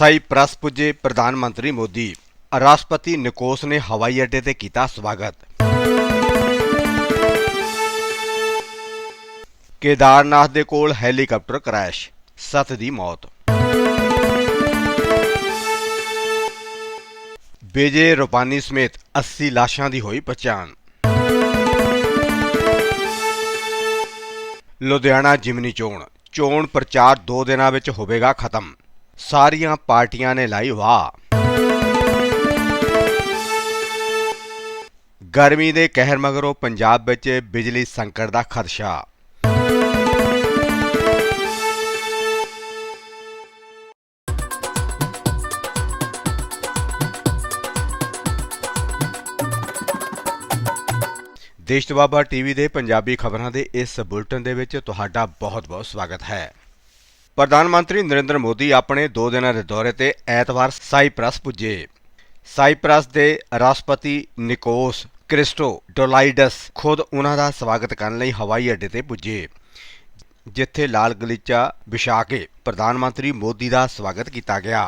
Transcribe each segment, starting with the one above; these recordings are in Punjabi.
ਸਾਈਪ੍ਰਸ ਪੁੱਜੇ ਪ੍ਰਧਾਨ ਮੰਤਰੀ ਮੋਦੀ। ਰਾਸ਼ਟਰਪਤੀ ਨਿਕੋਸ ਨੇ ਹਵਾਈ ਅੱਡੇ ਤੇ ਕੀਤਾ ਸਵਾਗਤ। ਕੇਦਾਰਨਾਥ ਦੇ ਕੋਲ ਹੈਲੀਕਾਪਟਰ ਕ੍ਰੈਸ਼, ਸੱਤ ਦੀ ਮੌਤ। ਵਿਜੇ ਰੂਪਾਨੀ ਸਮੇਤ 80 ਲਾਸ਼ਾਂ ਦੀ ਹੋਈ ਪਛਾਣ। ਲੁਧਿਆਣਾ ਜਿਮਨੀ ਚੋਣ ਚੋਣ ਪ੍ਰਚਾਰ 2 ਦਿਨਾਂ ਵਿੱਚ ਹੋਵੇਗਾ ਖਤਮ। ਸਾਰੀਆਂ ਪਾਰਟੀਆਂ ਨੇ ਲਾਈ ਵਾਹ। ਗਰਮੀ ਦੇ ਕਹਿਰ ਮਗਰੋਂ ਪੰਜਾਬ ਵਿੱਚ ਬਿਜਲੀ ਸੰਕਟ ਦਾ ਖਦਸ਼ਾ। ਦੇਸ਼ ਤਵਾਬਾ ਟੀਵੀ ਦੇ ਪੰਜਾਬੀ ਖਬਰਾਂ ਦੇ ਇਸ ਬੁਲਟਨ ਦੇ ਵਿੱਚ ਤੁਹਾਡਾ ਬਹੁਤ-ਬਹੁਤ ਸਵਾਗਤ ਹੈ। ਪ੍ਰਧਾਨ ਮੰਤਰੀ ਨਰਿੰਦਰ ਮੋਦੀ ਆਪਣੇ 2 ਦਿਨਾਂ ਦੇ ਦੌਰੇ ਤੇ ਐਤਵਾਰ ਸਾਈਪ੍ਰਸ ਪੁੱਜੇ। ਸਾਈਪ੍ਰਸ ਦੇ ਰਾਸ਼ਟਰਪਤੀ ਨਿਕੋਸ ਕ੍ਰਿਸਟੋ ਡੋਲਾਈਡਸ ਖੁਦ ਉਹਨਾਂ ਦਾ ਸਵਾਗਤ ਕਰਨ ਲਈ ਹਵਾਈ ਅੱਡੇ ਤੇ ਪੁੱਜੇ, ਜਿੱਥੇ ਲਾਲ ਗਲੀਚਾ ਵਿਛਾ ਕੇ ਪ੍ਰਧਾਨ ਮੰਤਰੀ ਮੋਦੀ ਦਾ ਸਵਾਗਤ ਕੀਤਾ ਗਿਆ।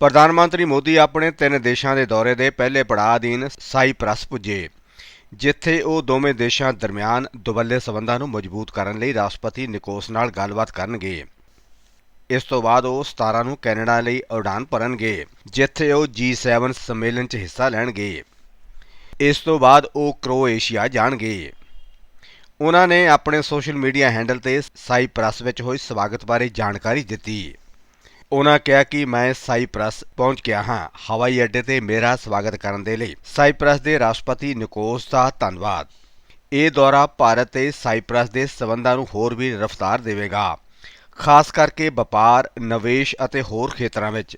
ਪ੍ਰਧਾਨ ਮੰਤਰੀ ਮੋਦੀ ਆਪਣੇ ਤਿੰਨ ਦੇਸ਼ਾਂ ਦੇ ਦੌਰੇ ਦੇ ਪਹਿਲੇ ਪੜਾਅ ਅਧੀਨ ਸਾਈਪ੍ਰਸ ਪੁੱਜੇ। ਜਿੱਥੇ ਉਹ ਦੋਵੇਂ ਦੇਸ਼ਾਂ ਦਰਮਿਆਨ ਦੁਵੱਲੇ ਸਬੰਧਾਂ ਨੂੰ ਮਜ਼ਬੂਤ ਕਰਨ ਲਈ ਰਾਸ਼ਟਰਪਤੀ ਨਿਕੋਸ ਨਾਲ ਗੱਲਬਾਤ ਕਰਨਗੇ। ਇਸ ਤੋਂ ਬਾਅਦ ਉਹ 17 ਨੂੰ ਕੈਨੇਡਾ ਲਈ ਉਡਾਨ ਭਰਨਗੇ, ਜਿੱਥੇ ਉਹ G7 ਸੰਮੇਲਨ 'ਚ ਹਿੱਸਾ ਲੈਣਗੇ। ਇਸ ਤੋਂ ਬਾਅਦ ਉਹ ਕ੍ਰੋਏਸ਼ੀਆ ਜਾਣਗੇ। ਉਹਨਾਂ ਨੇ ਆਪਣੇ ਸੋਸ਼ਲ ਮੀਡੀਆ ਹੈਂਡਲ ਤੇ ਸਾਈਪ੍ਰਸ ਵਿੱਚ ਹੋਈ ਸਵਾਗਤ ਬਾਰੇ ਜਾਣਕਾਰੀ ਦਿੱਤੀ। ਉਹਨਾਂ ਕਿਹਾ ਕਿ ਮੈਂ ਸਾਈਪ੍ਰਸ ਪਹੁੰਚ ਗਿਆ ਹਾਂ। ਹਵਾਈ ਅੱਡੇ ਤੇ ਮੇਰਾ ਸਵਾਗਤ ਕਰਨ ਦੇ ਲਈ। ਸਾਈਪ੍ਰਸ ਦੇ ਰਾਸ਼ਟਰਪਤੀ ਨਿਕੋਸ ਦਾ ਧੰਨਵਾਦ। ਇਹ ਦੌਰਾ ਭਾਰਤ ਤੇ ਸਾਈਪ੍ਰਸ ਦੇ ਸਬੰਧਾਂ ਨੂੰ ਹੋਰ ਵੀ ਰਫ਼ਤਾਰ ਦੇਵੇਗਾ। ਖਾਸ ਕਰਕੇ ਵਪਾਰ, ਨਿਵੇਸ਼ ਅਤੇ ਹੋਰ ਖੇਤਰਾਂ ਵਿੱਚ।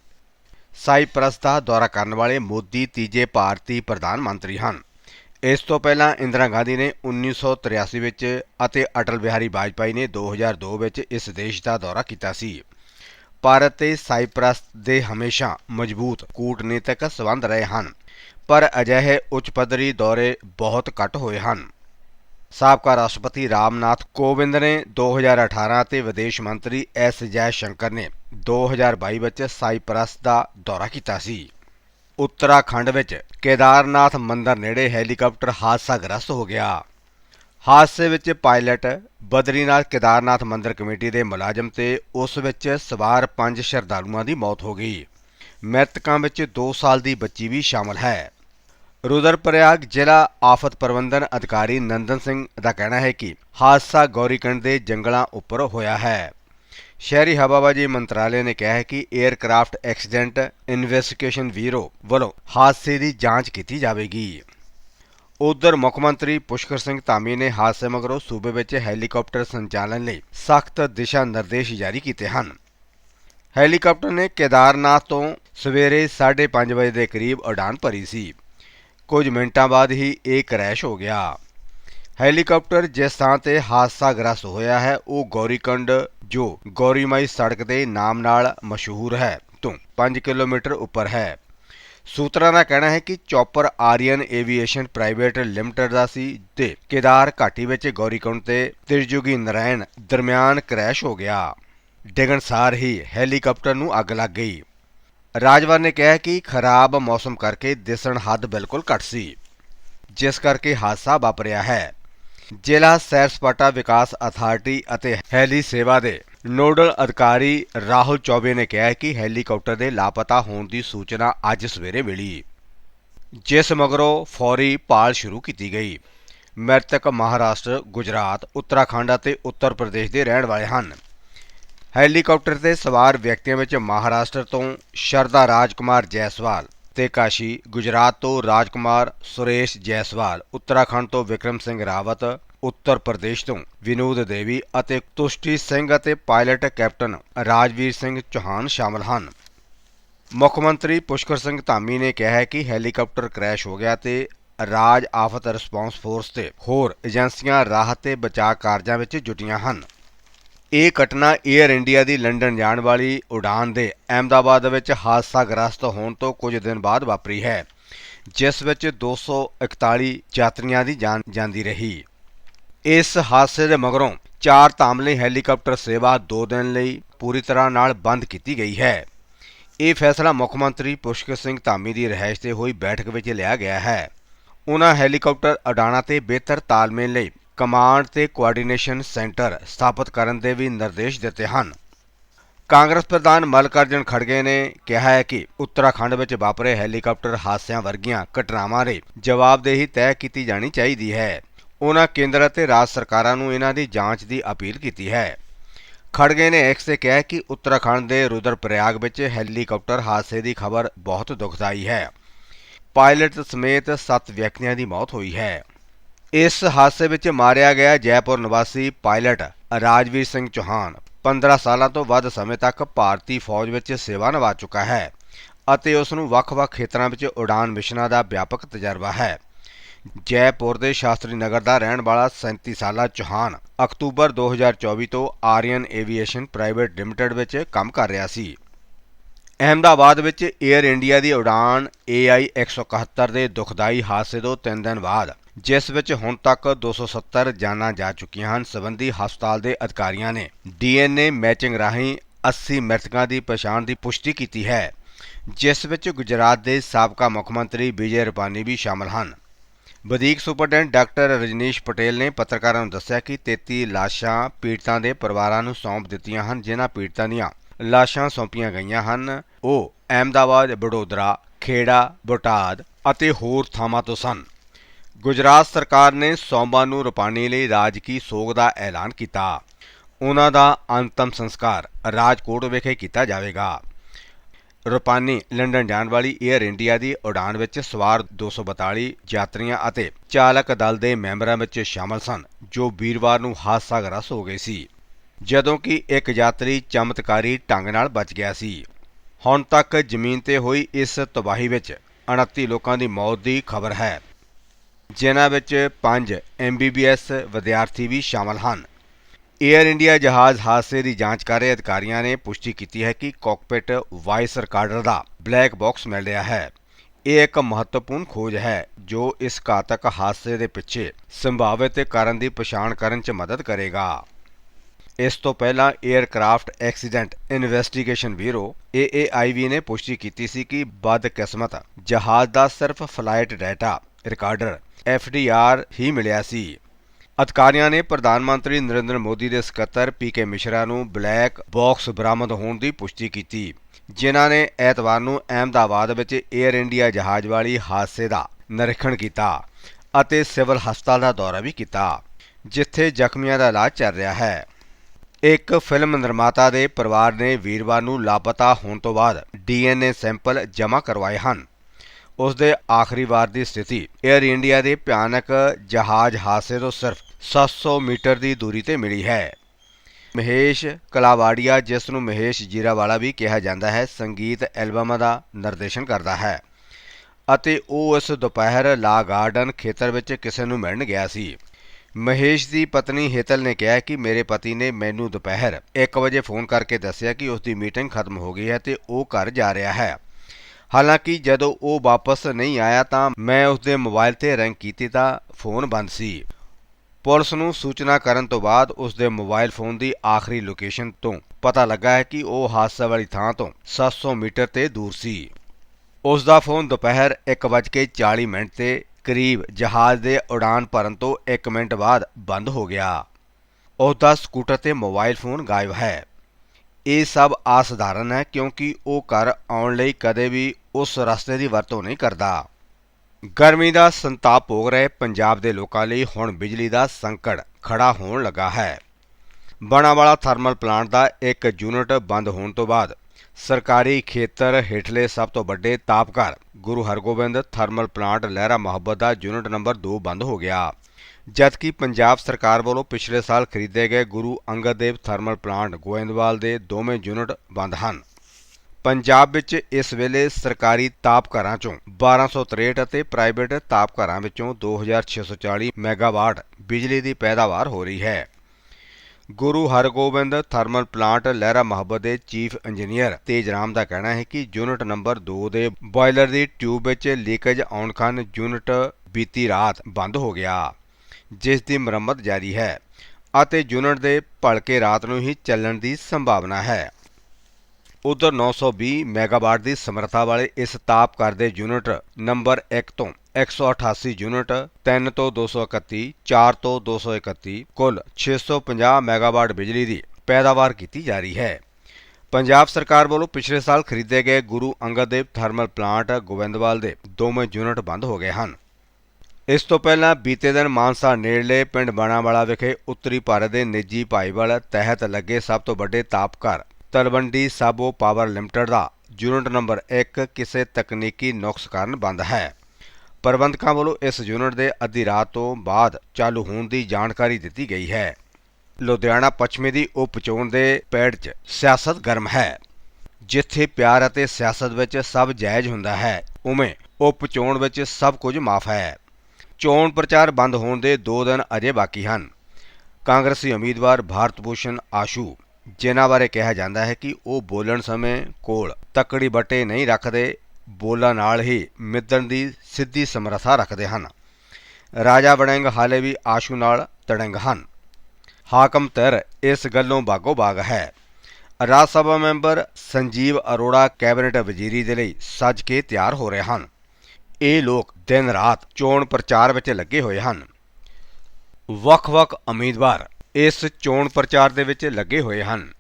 ਸਾਈਪ੍ਰਸ ਦਾ ਦੌਰਾ ਕਰਨ ਵਾਲੇ ਮੋਦੀ ਤੀਜੇ ਭਾਰਤੀ ਪ੍ਰਧਾਨ ਮੰਤਰੀ ਹਨ। ਇਸ ਤੋਂ ਪਹਿਲਾਂ ਇੰਦਰਾ ਗਾਂਧੀ ਨੇ 1983 ਵਿੱਚ ਅਤੇ ਅਟਲ ਬਿਹਾਰੀ ਵਾਜਪਾਈ ਨੇ 2002 ਵਿੱਚ ਇਸ ਦੇਸ਼ ਦਾ ਦੌਰਾ ਕੀਤਾ ਸੀ। ਭਾਰਤ ਤੇ ਸਾਈਪ੍ਰਸ ਦੇ ਹਮੇਸ਼ਾ ਮਜ਼ਬੂਤ ਕੂਟਨੀਤਿਕ ਸਬੰਧ ਰਹੇ ਹਨ, ਪਰ ਅਜਿਹੇ ਉੱਚ ਪੱਧਰੀ ਦੌਰੇ ਬਹੁਤ ਘੱਟ ਹੋਏ ਹਨ। ਸਾਬਕਾ ਰਾਸ਼ਟਰਪਤੀ ਰਾਮਨਾਥ ਕੋਵਿੰਦ ਨੇ 2018 ਅਤੇ ਵਿਦੇਸ਼ ਮੰਤਰੀ ਐਸ ਜੈ ਸ਼ੰਕਰ ਨੇ 2022 ਵਿੱਚ ਸਾਈਪ੍ਰਸ ਦਾ ਦੌਰਾ ਕੀਤਾ ਸੀ। ਉੱਤਰਾਖੰਡ ਵਿੱਚ ਕੇਦਾਰਨਾਥ ਮੰਦਰ ਨੇੜੇ ਹੈਲੀਕਾਪਟਰ ਹਾਦਸਾ ਗ੍ਰਸਤ ਹੋ ਗਿਆ। ਹਾਦਸੇ ਵਿੱਚ ਪਾਇਲਟ ਬਦਰੀਨਾਥ ਕੇਦਾਰਨਾਥ ਮੰਦਰ ਕਮੇਟੀ ਦੇ ਮੁਲਾਜ਼ਮ ਤੇ ਉਸ ਵਿੱਚ ਸਵਾਰ ਪੰਜ ਸ਼ਰਧਾਲੂਆਂ ਦੀ ਮੌਤ ਹੋ ਗਈ। ਮ੍ਰਿਤਕਾਂ ਵਿੱਚ 2 ਸਾਲ ਦੀ ਬੱਚੀ ਵੀ ਸ਼ਾਮਲ ਹੈ। ਰੁਦਰਪ੍ਰਯਾਗ ਜ਼ਿਲ੍ਹਾ ਆਫਤ ਪ੍ਰਬੰਧਨ ਅਧਿਕਾਰੀ ਨੰਦਨ ਸਿੰਘ ਦਾ ਕਹਿਣਾ ਹੈ ਕਿ ਹਾਦਸਾ ਗੌਰੀਕੰਡ ਦੇ ਜੰਗਲਾਂ ਉੱਪਰ ਹੋਇਆ ਹੈ। ਸ਼ਹਿਰੀ ਹਵਾਬਾਜ਼ੀ ਮੰਤਰਾਲੇ ਨੇ ਕਿਹਾ ਹੈ ਕਿ 에ਅਰਕ੍ਰਾਫਟ ਐਕਸੀਡੈਂਟ ਇਨਵੈਸਟੀਗੇਸ਼ਨ ਬਿਊਰੋ ਵੱਲੋਂ ਹਾਦਸੇ ਦੀ ਜਾਂਚ ਕੀਤੀ ਜਾਵੇਗੀ। ਉਧਰ ਮੁੱਖ ਮੰਤਰੀ ਪੁਸ਼ਕਰ ਸਿੰਘ ਧਾਮੀ ਨੇ ਹਾਦਸੇ ਮਗਰੋਂ ਸੂਬੇ ਵਿੱਚ ਹੈਲੀਕਾਪਟਰ ਸੰਚਾਲਨ ਲਈ ਸਖਤ ਦਿਸ਼ਾ ਨਿਰਦੇਸ਼ ਜਾਰੀ ਕੀਤੇ ਹਨ। ਹੈਲੀਕਾਪਟਰ ਨੇ ਕੇਦਾਰਨਾਥ ਤੋਂ ਸਵੇਰੇ 5:30 ਵਜੇ ਦੇ ਕਰੀਬ ਉਡਾਨ ਭਰੀ ਸੀ। ਕੁਝ ਮਿੰਟਾਂ ਬਾਅਦ ਹੀ ਇਹ ਕ੍ਰੈਸ਼ ਹੋ ਗਿਆ। ਹੈਲੀਕਾਪਟਰ ਜਿਸ ਥਾਂ ਤੇ ਹਾਦਸਾ ਗ੍ਰਸਤ ਹੋਇਆ ਹੈ, ਉਹ ਗੌਰੀਕੰਡ, ਜੋ ਗੌਰੀਮਾਈ ਸੜਕ ਦੇ ਨਾਮ ਨਾਲ ਮਸ਼ਹੂਰ ਹੈ, ਤੋਂ 5 ਕਿਲੋਮੀਟਰ ਉੱਪਰ ਹੈ। ਸੂਤਰਾਂ ਦਾ ਕਹਿਣਾ ਹੈ ਕਿ chopper Aryan aviation private limited ਦਾ ਸੀ ਤੇ ਕੇਦਾਰ ਘਾਟੀ ਵਿੱਚ ਗੌਰੀਕੁੰਡ ਤੇ ਤਿਰਜੁਗੀ ਨਰਾਇਣ ਦਰਮਿਆਨ ਕ੍ਰੈਸ਼ ਹੋ ਗਿਆ। ਡਿੱਗਣ ਸਾਰ ਹੀ ਹੈਲੀਕਾਪਟਰ ਨੂੰ ਅੱਗ ਲੱਗ ਗਈ। ਰਾਜਵਰ ਨੇ ਕਿਹਾ ਕਿ ਖਰਾਬ ਮੌਸਮ ਕਰਕੇ ਦਿਸਣ ਹੱਦ ਬਿਲਕੁਲ ਘੱਟ ਸੀ, ਜਿਸ ਕਰਕੇ ਹਾਦਸਾ ਵਾਪਰਿਆ ਹੈ। ਜ਼ਿਲ੍ਹਾ ਸੈਰ ਸਪਾਟਾ ਵਿਕਾਸ ਅਥਾਰਟੀ ਅਤੇ ਹੈਲੀ ਸੇਵਾ ਦੇ ਨੋਡਲ ਅਧਿਕਾਰੀ ਰਾਹੁਲ ਚੌਬੇ ਨੇ ਕਿਹਾ ਕਿ ਹੈਲੀਕਾਪਟਰ ਦੇ ਲਾਪਤਾ ਹੋਣ ਦੀ ਸੂਚਨਾ ਅੱਜ ਸਵੇਰੇ ਮਿਲੀ। ਜਿਸ ਮਗਰੋਂ ਫੌਰੀ ਭਾਲ ਸ਼ੁਰੂ ਕੀਤੀ ਗਈ। ਮ੍ਰਿਤਕ ਮਹਾਰਾਸ਼ਟਰ, ਗੁਜਰਾਤ, ਉੱਤਰਾਖੰਡ ਅਤੇ ਉੱਤਰ ਪ੍ਰਦੇਸ਼ ਦੇ ਰਹਿਣ ਵਾਲੇ ਹਨ। ਹੈਲੀਕਾਪਟਰ ਤੇ ਸਵਾਰ ਵਿਅਕਤੀਆਂ ਵਿੱਚ ਮਹਾਰਾਸ਼ਟਰ ਤੋਂ ਸ਼ਰਦਾ ਰਾਜਕੁਮਾਰ ਜੈਸਵਾਲ ਤੇ ਕਾਸ਼ੀ, ਗੁਜਰਾਤ ਤੋਂ ਰਾਜਕੁਮਾਰ ਸੁਰੇਸ਼ ਜੈਸਵਾਲ, ਉੱਤਰਾਖੰਡ ਤੋਂ ਵਿਕਰਮ ਸਿੰਘ ਰਾਵਤ ਉੱਤਰ ਪ੍ਰਦੇਸ਼ ਤੋਂ ਵਿਨੋਦ ਦੇਵੀ ਅਤੇ ਤੁਸ਼ਟੀ ਸਿੰਘ ਅਤੇ ਪਾਇਲਟ ਕੈਪਟਨ ਰਾਜਵੀਰ ਸਿੰਘ ਚੌਹਾਨ ਸ਼ਾਮਲ ਹਨ। ਮੁੱਖ ਮੰਤਰੀ ਪੁਸ਼ਕਰ ਸਿੰਘ ਧਾਮੀ ਨੇ ਕਿਹਾ ਹੈ ਕਿ ਹੈਲੀਕਾਪਟਰ ਕ੍ਰੈਸ਼ ਹੋ ਗਿਆ ਤੇ ਰਾਜ ਆਫਤ ਰਿਸਪਾਂਸ ਫੋਰਸ ਤੇ ਹੋਰ ਏਜੰਸੀਆਂ ਰਾਹਤ ਤੇ ਬਚਾਅ ਕਾਰਜਾਂ ਵਿੱਚ ਜੁਟੀਆਂ ਹਨ। ਇਹ ਘਟਨਾ 에ਅਰ ਇੰਡੀਆ ਦੀ ਲੰਡਨ ਜਾਣ ਵਾਲੀ ਉਡਾਨ ਦੇ ਅਹਿਮਦਾਬਾਦ ਵਿੱਚ ਹਾਦਸਾਗ੍ਰਸਤ ਹੋਣ ਤੋਂ ਕੁਝ ਦਿਨ ਬਾਅਦ ਵਾਪਰੀ ਹੈ, ਜਿਸ ਵਿੱਚ 241 ਯਾਤਰੀਆਂ ਦੀ ਜਾਨ ਜਾਂਦੀ ਰਹੀ। ਇਸ ਹਾਦਸੇ ਦੇ ਮਗਰੋਂ ਚਾਰ ਧਾਮ ਹੈਲੀਕਾਪਟਰ ਸੇਵਾ 2 ਦਿਨ ਲਈ ਪੂਰੀ ਤਰ੍ਹਾਂ ਨਾਲ ਬੰਦ ਕੀਤੀ ਗਈ ਹੈ। ਇਹ ਫੈਸਲਾ ਮੁੱਖ ਮੰਤਰੀ ਪੁਸ਼ਕਰ ਸਿੰਘ ਧਾਮੀ ਦੀ ਰਿਹਾਇਸ਼ ਤੇ ਹੋਈ ਬੈਠਕ ਵਿੱਚ ਲਿਆ ਗਿਆ ਹੈ। ਉਹਨਾਂ ਹੈਲੀਕਾਪਟਰ ਉਡਾਣਾਂ ਤੇ ਬਿਹਤਰ ਤਾਲਮੇਲ ਲਈ ਕਮਾਂਡ ਤੇ ਕੋਆਰਡੀਨੇਸ਼ਨ ਸੈਂਟਰ ਸਥਾਪਿਤ ਕਰਨ ਦੇ ਵੀ ਨਿਰਦੇਸ਼ ਦਿੱਤੇ ਹਨ। ਕਾਂਗਰਸ ਪ੍ਰਧਾਨ ਮਲਕਾਰਜਨ ਖੜਗੇ ਨੇ ਕਿਹਾ ਹੈ ਕਿ ਉੱਤਰਾਖੰਡ ਵਿੱਚ ਵਾਪਰੇ ਹੈਲੀਕਾਪਟਰ ਹਾਦਸਿਆਂ ਵਰਗੀਆਂ ਘਟਨਾਵਾਂ ਦੇ ਜਵਾਬਦੇਹੀ ਤੈਅ ਕੀਤੀ ਜਾਣੀ ਚਾਹੀਦੀ ਹੈ। ਉਹਨਾਂ ਕੇਂਦਰ ਅਤੇ ਰਾਜ ਸਰਕਾਰਾਂ ਨੂੰ ਇਹਨਾਂ ਦੀ ਜਾਂਚ ਦੀ ਅਪੀਲ ਕੀਤੀ ਹੈ। ਖੜਗੇ ਨੇ ਐਕਸ ਤੇ ਕਿਹਾ ਕਿ ਉੱਤਰਾਖੰਡ ਦੇ ਰੁਦਰਪ੍ਰਯਾਗ ਵਿੱਚ ਹੈਲੀਕਾਪਟਰ ਹਾਦਸੇ ਦੀ ਖਬਰ ਬਹੁਤ ਦੁਖਦਾਈ ਹੈ। ਪਾਇਲਟ ਸਮੇਤ 7 ਵਿਅਕਤੀਆਂ ਦੀ ਮੌਤ ਹੋਈ ਹੈ। ਇਸ ਹਾਦਸੇ ਵਿੱਚ ਮਾਰਿਆ ਗਿਆ ਜੈਪੁਰ ਨਿਵਾਸੀ ਪਾਇਲਟ ਰਾਜਵੀਰ ਸਿੰਘ ਚੌਹਾਨ 15 ਸਾਲਾਂ ਤੋਂ ਵੱਧ ਸਮੇਂ ਤੱਕ ਭਾਰਤੀ ਫੌਜ ਵਿੱਚ ਸੇਵਾ ਨਿਭਾ ਚੁੱਕਾ ਹੈ ਅਤੇ ਉਸ ਨੂੰ ਵੱਖ-ਵੱਖ ਖੇਤਰਾਂ ਵਿੱਚ ਉਡਾਨ ਮਿਸ਼ਨਾਂ ਦਾ ਵਿਆਪਕ ਤਜਰਬਾ ਹੈ। ਜੈਪੁਰ ਦੇ ਸ਼ਾਸਤਰੀ ਨਗਰ ਦਾ ਰਹਿਣ ਵਾਲਾ 37 ਸਾਲਾ ਚੌਹਾਨ ਅਕਤੂਬਰ 2024 ਤੋਂ ਆਰੀਅਨ ਏਵੀਏਸ਼ਨ ਪ੍ਰਾਈਵੇਟ ਲਿਮਟਿਡ ਵਿੱਚ ਕੰਮ ਕਰ ਰਿਹਾ ਸੀ। ਅਹਿਮਦਾਬਾਦ ਵਿੱਚ 에ਅਰ ਇੰਡੀਆ ਦੀ ਉਡਾਨ AI 171 ਦੇ ਦੁਖਦਾਈ ਹਾਦਸੇ ਤੋਂ 3 ਦਿਨ ਬਾਅਦ, ਜਿਸ ਵਿੱਚ ਹੁਣ ਤੱਕ 270 ਜਾਨਾਂ ਜਾ ਚੁੱਕੀਆਂ ਹਨ। ਸਬੰਧੀ ਹਸਪਤਾਲ ਦੇ ਅਧਿਕਾਰੀਆਂ ਨੇ DNA ਮੈਚਿੰਗ ਰਾਹੀਂ 80 ਮ੍ਰਿਤਕਾਂ ਦੀ ਪਛਾਣ ਦੀ ਪੁਸ਼ਟੀ ਕੀਤੀ ਹੈ, ਜਿਸ ਵਿੱਚ ਗੁਜਰਾਤ ਦੇ ਸਾਬਕਾ ਮੁੱਖ ਮੰਤਰੀ ਵਿਜੇ ਰੁਪਾਨੀ ਵੀ ਸ਼ਾਮਲ ਹਨ। ਵਧੀਕ ਸੁਪਰਡੈਂਟ ਡਾਕਟਰ ਰਜਨੀਸ਼ ਪਟੇਲ ਨੇ ਪੱਤਰਕਾਰਾਂ ਨੂੰ ਦੱਸਿਆ ਕਿ 33 ਲਾਸ਼ਾਂ ਪੀੜਤਾਂ ਦੇ ਪਰਿਵਾਰਾਂ ਨੂੰ ਸੌਂਪ ਦਿੱਤੀਆਂ ਹਨ, ਜਿਨ੍ਹਾਂ ਪੀੜਤਾਂ ਦੀਆਂ ਲਾਸ਼ਾਂ ਸੌਂਪੀਆਂ ਗਈਆਂ ਹਨ। ਉਹ ਅਹਿਮਦਾਬਾਦ, ਵਡੋਦਰਾ, ਖੇੜਾ ਬੋਟਾਦ ਅਤੇ ਹੋਰ ਥਾਵਾਂ ਤੋਂ ਸਨ। ਗੁਜਰਾਤ ਸਰਕਾਰ ਨੇ ਸੋਮਵਾਰ ਨੂੰ ਰੁਪਾਨੀ ਲਈ ਰਾਜਕੀ ਸੋਗ ਦਾ ਐਲਾਨ ਕੀਤਾ। ਉਹਨਾਂ ਦਾ ਅੰਤਮ ਸੰਸਕਾਰ ਰਾਜਕੋਟ ਵਿਖੇ ਕੀਤਾ ਜਾਵੇਗਾ। ਰੁਪਾਨੀ ਲੰਡਨ ਜਾਣ ਵਾਲੀ 에ਅਰ ਇੰਡੀਆ ਦੀ ਉਡਾਨ ਵਿੱਚ ਸਵਾਰ 242 ਯਾਤਰੀਆਂ ਅਤੇ ਚਾਲਕ ਦਲ ਦੇ ਮੈਂਬਰਾਂ ਵਿੱਚ ਸ਼ਾਮਲ ਸਨ, ਜੋ ਵੀਰਵਾਰ ਨੂੰ ਹਾਦਸਾਗ੍ਰਸਤ ਹੋ ਗਏ ਸੀ, ਜਦੋਂ ਕਿ ਇੱਕ ਯਾਤਰੀ ਚਮਤਕਾਰੀ ਢੰਗ ਨਾਲ ਬਚ ਗਿਆ ਸੀ। ਹੁਣ ਤੱਕ ਜ਼ਮੀਨ ਤੇ ਹੋਈ ਇਸ ਤਬਾਹੀ ਵਿੱਚ 29 ਲੋਕਾਂ ਦੀ ਮੌਤ ਦੀ ਖਬਰ ਹੈ। ਜਿਨ੍ਹਾਂ ਵਿੱਚ 5 ਐਮਬੀਬੀਐਸ ਵਿਦਿਆਰਥੀ ਵੀ ਸ਼ਾਮਲ ਹਨ। ਏਅਰ ਇੰਡੀਆ ਜਹਾਜ਼ ਹਾਦਸੇ ਦੀ ਜਾਂਚ ਕਰ ਰਹੇ ਅਧਿਕਾਰੀਆਂ ਨੇ ਪੁਸ਼ਟੀ ਕੀਤੀ ਹੈ ਕਿ ਕਾਕਪਿਟ ਵਾਇਸ ਰਿਕਾਰਡਰ ਦਾ ਬਲੈਕ ਬਾਕਸ ਮਿਲ ਰਿਹਾ ਹੈ। ਇਹ ਇੱਕ ਮਹੱਤਵਪੂਰਨ ਖੋਜ ਹੈ ਜੋ ਇਸ ਘਾਤਕ ਹਾਦਸੇ ਦੇ ਪਿੱਛੇ ਸੰਭਾਵਿਤ ਕਾਰਨ ਦੀ ਪਛਾਣ ਕਰਨ 'ਚ ਮਦਦ ਕਰੇਗਾ। ਇਸ ਤੋਂ ਪਹਿਲਾਂ aircraft accident investigation bureau AAIV ਨੇ ਪੁਸ਼ਟੀ ਕੀਤੀ ਸੀ ਕਿ ਬਦਕਿਸਮਤ ਜਹਾਜ਼ ਦਾ ਸਿਰਫ ਫਲਾਈਟ ਡਾਟਾ ਰਿਕਾਰਡਰ FDR ਹੀ ਮਿਲਿਆ ਸੀ। ਅਧਿਕਾਰੀਆਂ ਨੇ ਪ੍ਰਧਾਨ ਮੰਤਰੀ ਨਰਿੰਦਰ ਮੋਦੀ ਦੇ ਸਕੱਤਰ ਪੀਕੇ ਮਿਸ਼ਰਾ ਨੂੰ ਬਲੈਕ ਬਾਕਸ ਬਰਾਮਦ ਹੋਣ ਦੀ ਪੁਸ਼ਟੀ ਕੀਤੀ, ਜਿਨ੍ਹਾਂ ਨੇ ਐਤਵਾਰ ਨੂੰ ਅਹਿਮਦਾਬਾਦ ਵਿੱਚ 에ਅਰ ਇੰਡੀਆ ਜਹਾਜ਼ ਵਾਲੀ ਹਾਦਸੇ ਦਾ ਨਿਰੀਖਣ ਕੀਤਾ ਅਤੇ ਸਿਵਲ ਹਸਪਤਾਲ ਦਾ ਦੌਰਾ ਵੀ ਕੀਤਾ, ਜਿੱਥੇ ਜ਼ਖਮੀਆਂ ਦਾ ਇਲਾਜ ਚੱਲ ਰਿਹਾ ਹੈ। ਇੱਕ ਫਿਲਮ ਨਿਰਮਾਤਾ ਦੇ ਪਰਿਵਾਰ ਨੇ ਵੀਰਵਾਰ ਨੂੰ ਲਾਪਤਾ ਹੋਣ ਤੋਂ ਬਾਅਦ ਡੀਐਨਏ ਸੈਂਪਲ ਜਮ੍ਹਾਂ ਕਰਵਾਏ ਹਨ। ਉਸ ਦੇ ਆਖਰੀ ਵਾਰ ਦੀ ਸਥਿਤੀ 에ਅਰ ਇੰਡੀਆ ਦੇ ਭਿਆਨਕ ਜਹਾਜ਼ ਹਾਦਸੇ ਤੋਂ ਸਿਰਫ 700 ਮੀਟਰ ਦੀ ਦੂਰੀ ਤੇ ਮਿਲੀ ਹੈ। ਮਹੇਸ਼ ਕਲਾਵਾੜੀਆ, ਜਿਸ ਨੂੰ ਮਹੇਸ਼ ਜੀਰਾਵਾਲਾ ਵੀ ਕਿਹਾ ਜਾਂਦਾ ਹੈ, ਸੰਗੀਤ ਐਲਬਮਾਂ ਦਾ ਨਿਰਦੇਸ਼ਨ ਕਰਦਾ ਹੈ ਅਤੇ ਉਹ ਇਸ ਦੁਪਹਿਰ ਲਾ ਗਾਰਡਨ ਖੇਤਰ ਵਿੱਚ ਕਿਸੇ ਨੂੰ ਮਿਲਣ ਗਿਆ ਸੀ। ਮਹੇਸ਼ ਦੀ ਪਤਨੀ ਹੇਤਲ ਨੇ ਕਿਹਾ ਕਿ ਮੇਰੇ ਪਤੀ ਨੇ ਮੈਨੂੰ ਦੁਪਹਿਰ 1 ਵਜੇ ਫੋਨ ਕਰਕੇ ਦੱਸਿਆ ਕਿ ਉਸ ਦੀ ਮੀਟਿੰਗ ਖਤਮ ਹੋ ਗਈ ਹੈ ਤੇ ਉਹ ਘਰ ਜਾ ਰਿਹਾ ਹੈ। ਹਾਲਾਂਕਿ ਜਦੋਂ ਉਹ ਵਾਪਸ ਨਹੀਂ ਆਇਆ ਤਾਂ ਮੈਂ ਉਸ ਦੇ ਮੋਬਾਈਲ ਤੇ ਰਿੰਗ ਕੀਤੀ ਤਾਂ ਫੋਨ ਬੰਦ ਸੀ। ਪੁਲਿਸ ਨੂੰ ਸੂਚਨਾ ਕਰਨ ਤੋਂ ਬਾਅਦ ਉਸ ਦੇ ਮੋਬਾਈਲ ਫੋਨ ਦੀ ਆਖਰੀ ਲੋਕੇਸ਼ਨ ਤੋਂ ਪਤਾ ਲੱਗਾ ਹੈ ਕਿ ਉਹ ਹਾਦਸੇ ਵਾਲੀ ਥਾਂ ਤੋਂ 700 ਮੀਟਰ ਤੇ ਦੂਰ ਸੀ। ਉਸ ਦਾ ਫੋਨ ਦੁਪਹਿਰ 1:40 ਮਿੰਟ ਤੇ ਕਰੀਬ ਜਹਾਜ਼ ਦੇ ਉਡਾਨ ਭਰਨ ਤੋਂ 1 ਮਿੰਟ ਬਾਅਦ ਬੰਦ ਹੋ ਗਿਆ। ਉਸ ਦਾ ਸਕੂਟਰ ਤੇ ਮੋਬਾਈਲ ਫੋਨ ਗਾਇਬ ਹੈ। ਇਹ ਸਭ ਅਸਧਾਰਨ ਹੈ ਕਿਉਂਕਿ ਉਹ ਘਰ ਆਉਣ ਲਈ ਕਦੇ ਵੀ ਉਸ ਰਸਤੇ ਦੀ ਵਰਤੋਂ ਨਹੀਂ ਕਰਦਾ। ਗਰਮੀ ਦਾ ਸੰਤਾਪ ਭੋਗ ਰਹੇ ਪੰਜਾਬ ਦੇ ਲੋਕਾਂ ਲਈ ਹੁਣ ਬਿਜਲੀ ਦਾ ਸੰਕਟ ਖੜਾ ਹੋਣ ਲੱਗਾ ਹੈ। ਬਣਾਵਾਲਾ ਥਰਮਲ ਪਲਾਂਟ ਦਾ ਇੱਕ ਯੂਨਿਟ ਬੰਦ ਹੋਣ ਤੋਂ ਬਾਅਦ ਸਰਕਾਰੀ ਖੇਤਰ ਹੇਠਲੇ ਸਭ ਤੋਂ ਵੱਡੇ ਤਾਪਘਰ ਗੁਰੂ ਹਰਗੋਬਿੰਦ ਥਰਮਲ ਪਲਾਂਟ ਲਹਿਰਾ ਮੁਹੱਬਤ ਦਾ ਯੂਨਿਟ ਨੰਬਰ 2 ਬੰਦ ਹੋ ਗਿਆ। ਜਦਕਿ ਪੰਜਾਬ ਸਰਕਾਰ ਵੱਲੋਂ ਪਿਛਲੇ ਸਾਲ ਖਰੀਦੇ ਗਏ ਗੁਰੂ ਅੰਗਦ ਦੇਵ ਥਰਮਲ ਪਲਾਂਟ ਗੋਇੰਦਵਾਲ ਦੇ ਦੋਵੇਂ ਯੂਨਿਟ ਬੰਦ ਹਨ। ਪੰਜਾਬ ਵਿੱਚ ਇਸ ਵੇਲੇ ਸਰਕਾਰੀ ਤਾਪਘਰਾਂ ਚੋਂ 1263 ਅਤੇ ਪ੍ਰਾਈਵੇਟ ਤਾਪ ਘਰਾਂ ਵਿੱਚੋਂ 2640 ਮੈਗਾਵਾਟ ਬਿਜਲੀ ਦੀ ਪੈਦਾਵਾਰ ਹੋ ਰਹੀ ਹੈ। ਗੁਰੂ ਹਰਗੋਬਿੰਦ ਥਰਮਲ ਪਲਾਂਟ ਲਹਿਰਾ ਮੁਹੱਬਤ ਦੇ ਚੀਫ ਇੰਜੀਨੀਅਰ ਤੇਜ ਰਾਮ ਦਾ ਕਹਿਣਾ ਹੈ ਕਿ ਯੂਨਿਟ ਨੰਬਰ 2 ਦੇ ਬਾਇਲਰ ਦੀ ਟਿਊਬ ਵਿੱਚ ਲੀਕੇਜ ਆਉਣ ਕਾਰਨ ਯੂਨਿਟ ਬੀਤੀ ਰਾਤ ਬੰਦ ਹੋ ਗਿਆ, ਜਿਸ ਦੀ ਮੁਰੰਮਤ ਜਾਰੀ ਹੈ ਅਤੇ ਯੂਨਿਟ ਦੇ ਭਲਕੇ ਰਾਤ ਨੂੰ ਹੀ ਚੱਲਣ ਦੀ ਸੰਭਾਵਨਾ ਹੈ। ਉਧਰ 920 ਮੈਗਾਵਾਟ ਦੀ ਸਮਰੱਥਾ ਵਾਲੇ ਇਸ ਤਾਪ ਘਰ ਦੇ ਯੂਨਿਟ ਨੰਬਰ 1 ਤੋਂ 188 ਯੂਨਿਟ 3 ਤੋਂ 231 4 ਤੋਂ 231 ਕੁੱਲ 650 ਮੈਗਾਵਾਟ ਬਿਜਲੀ ਦੀ ਪੈਦਾਵਾਰ ਕੀਤੀ ਜਾ ਰਹੀ ਹੈ। ਪੰਜਾਬ ਸਰਕਾਰ ਵੱਲੋਂ ਪਿਛਲੇ ਸਾਲ ਖਰੀਦੇ ਗਏ ਗੁਰੂ ਅੰਗਦ ਦੇਵ ਥਰਮਲ ਪਲਾਂਟ ਗੋਬਿੰਦਵਾਲ ਦੇ ਦੋਵੇਂ ਯੂਨਿਟ ਬੰਦ ਹੋ ਗਏ ਹਨ। ਇਸ ਤੋਂ ਪਹਿਲਾਂ ਬੀਤੇ ਦਿਨ ਮਾਨਸਾ ਨੇੜਲੇ ਪਿੰਡ ਬਾਣਾਵਾਲਾ ਵਿਖੇ ਉੱਤਰੀ ਭਾਰਤ ਦੇ ਨਿੱਜੀ ਭਾਈਵਾਲ ਤਹਿਤ ਲੱਗੇ ਸਭ ਤੋਂ ਵੱਡੇ ਤਾਪਘਰ ਤਲਵੰਡੀ ਸਾਬੋ ਪਾਵਰ ਲਿਮਟਿਡ ਦਾ ਯੂਨਿਟ ਨੰਬਰ 1 ਕਿਸੇ ਤਕਨੀਕੀ ਨੁਕਸ ਕਾਰਨ ਬੰਦ ਹੈ। ਪ੍ਰਬੰਧਕਾਂ ਵੱਲੋਂ ਇਸ ਯੂਨਿਟ ਦੇ ਅੱਧੀ ਰਾਤ ਤੋਂ ਬਾਅਦ ਚਾਲੂ ਹੋਣ ਦੀ ਜਾਣਕਾਰੀ ਦਿੱਤੀ ਗਈ ਹੈ। ਲੁਧਿਆਣਾ ਪੱਛਮੀ ਦੀ ਉਪ ਚੋਣ ਦੇ ਪੈੜ 'ਚ ਸਿਆਸਤ ਗਰਮ ਹੈ। ਜਿੱਥੇ ਪਿਆਰ ਅਤੇ ਸਿਆਸਤ ਵਿੱਚ ਸਭ ਜਾਇਜ਼ ਹੁੰਦਾ ਹੈ, ਉਵੇਂ ਉਪ ਚੋਣ ਵਿੱਚ ਸਭ ਕੁਝ ਮਾਫ ਹੈ। ਚੋਣ ਪ੍ਰਚਾਰ ਬੰਦ ਹੋਣ ਦੇ 2 ਦਿਨ ਅਜੇ ਬਾਕੀ ਹਨ। ਕਾਂਗਰਸੀ ਉਮੀਦਵਾਰ ਭਾਰਤ ਭੂਸ਼ਣ ਆਸ਼ੂ ਜਿਨ੍ਹਾਂ ਬਾਰੇ ਕਿਹਾ ਜਾਂਦਾ ਹੈ ਕਿ ਉਹ ਬੋਲਣ ਸਮੇਂ ਕੋਲ ਤਕੜੀ ਬੱਟੇ ਨਹੀਂ ਰੱਖਦੇ, ਬੋਲਾਂ ਨਾਲ ਹੀ ਮਿੱਧਣ ਦੀ ਸਿੱਧੀ ਸਮਰੱਥਾ ਰੱਖਦੇ ਹਨ। ਰਾਜਾ ਵੜਿੰਗ ਹਾਲੇ ਵੀ ਆਸ਼ੂ ਨਾਲ ਤੜੰਗ ਹਨ। ਹਾਕਮ ਧਿਰ ਇਸ ਗੱਲੋਂ ਬਾਗੋ ਬਾਗ ਹੈ। ਰਾਜ ਸਭਾ ਮੈਂਬਰ ਸੰਜੀਵ ਅਰੋੜਾ ਕੈਬਨਿਟ ਵਜ਼ੀਰੀ ਦੇ ਲਈ ਸੱਜ ਕੇ ਤਿਆਰ ਹੋ ਰਹੇ ਹਨ। ਇਹ ਲੋਕ ਦਿਨ ਰਾਤ ਚੋਣ ਪ੍ਰਚਾਰ ਵਿੱਚ ਲੱਗੇ ਹੋਏ ਹਨ। ਵੱਖ-ਵੱਖ ਉਮੀਦਵਾਰ ਇਸ ਚੋਣ ਪ੍ਰਚਾਰ ਦੇ ਵਿੱਚ ਲੱਗੇ ਹੋਏ ਹਨ।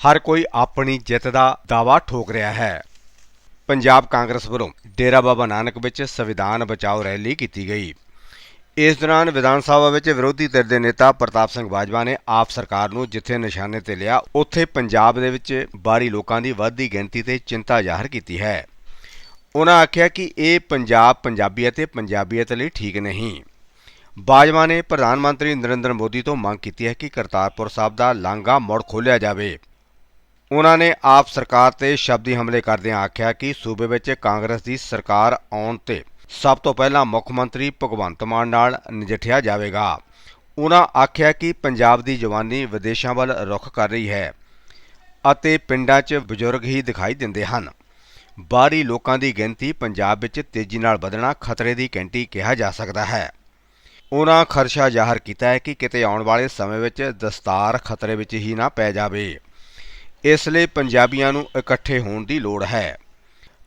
ਹਰ ਕੋਈ ਆਪਣੀ ਜਿੱਤ ਦਾ ਦਾਅਵਾ ਠੋਕ ਰਿਹਾ ਹੈ। ਪੰਜਾਬ ਕਾਂਗਰਸ ਵੱਲੋਂ ਡੇਰਾ ਬਾਬਾ ਨਾਨਕ ਵਿੱਚ ਸੰਵਿਧਾਨ ਬਚਾਓ ਰੈਲੀ ਕੀਤੀ ਗਈ। ਇਸ ਦੌਰਾਨ ਵਿਧਾਨ ਸਭਾ ਵਿੱਚ ਵਿਰੋਧੀ ਧਿਰ ਦੇ ਨੇਤਾ ਪ੍ਰਤਾਪ ਸਿੰਘ ਬਾਜਵਾ ਨੇ ਆਪ ਸਰਕਾਰ ਨੂੰ ਜਿੱਥੇ ਨਿਸ਼ਾਨੇ ਤੇ ਲਿਆ, ਉੱਥੇ ਪੰਜਾਬ ਦੇ ਵਿੱਚ ਬਾਹਰੀ ਲੋਕਾਂ ਦੀ ਵੱਧਦੀ ਗਿਣਤੀ ਤੇ ਚਿੰਤਾ ਜ਼ਾਹਰ ਕੀਤੀ ਹੈ। ਉਹਨਾਂ ਆਖਿਆ ਕਿ ਇਹ ਪੰਜਾਬ ਪੰਜਾਬੀ ਅਤੇ ਪੰਜਾਬੀਅਤ ਲਈ ਠੀਕ ਨਹੀਂ। ਬਾਜਵਾ ਨੇ ਪ੍ਰਧਾਨ ਮੰਤਰੀ ਨਰਿੰਦਰ ਮੋਦੀ ਤੋਂ ਮੰਗ ਕੀਤੀ ਹੈ ਕਿ ਕਰਤਾਰਪੁਰ ਸਾਹਿਬ ਦਾ ਲਾਂਘਾ ਮੁੜ ਖੋਲ੍ਹਿਆ ਜਾਵੇ। ਉਹਨਾਂ ਨੇ ਆਪ ਸਰਕਾਰ ਤੇ ਸ਼ਬਦੀ ਹਮਲੇ ਕਰਦਿਆਂ ਆਖਿਆ ਕਿ ਸੂਬੇ ਵਿੱਚ ਕਾਂਗਰਸ ਦੀ ਸਰਕਾਰ ਆਉਣ ਤੇ ਸਭ ਤੋਂ ਪਹਿਲਾਂ ਮੁੱਖ ਮੰਤਰੀ ਭਗਵੰਤ ਮਾਨ ਨਾਲ ਨਜਿੱਠਿਆ ਜਾਵੇਗਾ। ਉਹਨਾਂ ਆਖਿਆ ਕਿ ਪੰਜਾਬ ਦੀ ਜਵਾਨੀ ਵਿਦੇਸ਼ਾਂ ਵੱਲ ਰੁਖ ਕਰ ਰਹੀ ਹੈ ਅਤੇ ਪਿੰਡਾਂ 'ਚ ਬਜ਼ੁਰਗ ਹੀ ਦਿਖਾਈ ਦਿੰਦੇ ਹਨ। ਬਾਹਰੀ ਲੋਕਾਂ ਦੀ ਗਿਣਤੀ ਪੰਜਾਬ ਵਿੱਚ ਤੇਜ਼ੀ ਨਾਲ ਵਧਣਾ ਖਤਰੇ ਦੀ ਘੰਟੀ ਕਿਹਾ ਜਾ ਸਕਦਾ ਹੈ। ਉਹਨਾਂ ਖਰਸ਼ਾ ਜ਼ਾਹਰ ਕੀਤਾ ਹੈ ਕਿ ਕਿਤੇ ਆਉਣ ਵਾਲੇ ਸਮੇਂ ਵਿੱਚ ਦਸਤਾਰ ਖਤਰੇ ਵਿੱਚ ਹੀ ਨਾ ਪੈ ਜਾਵੇ। ਇਸ ਲਈ ਪੰਜਾਬੀਆਂ ਨੂੰ ਇਕੱਠੇ ਹੋਣ ਦੀ ਲੋੜ ਹੈ।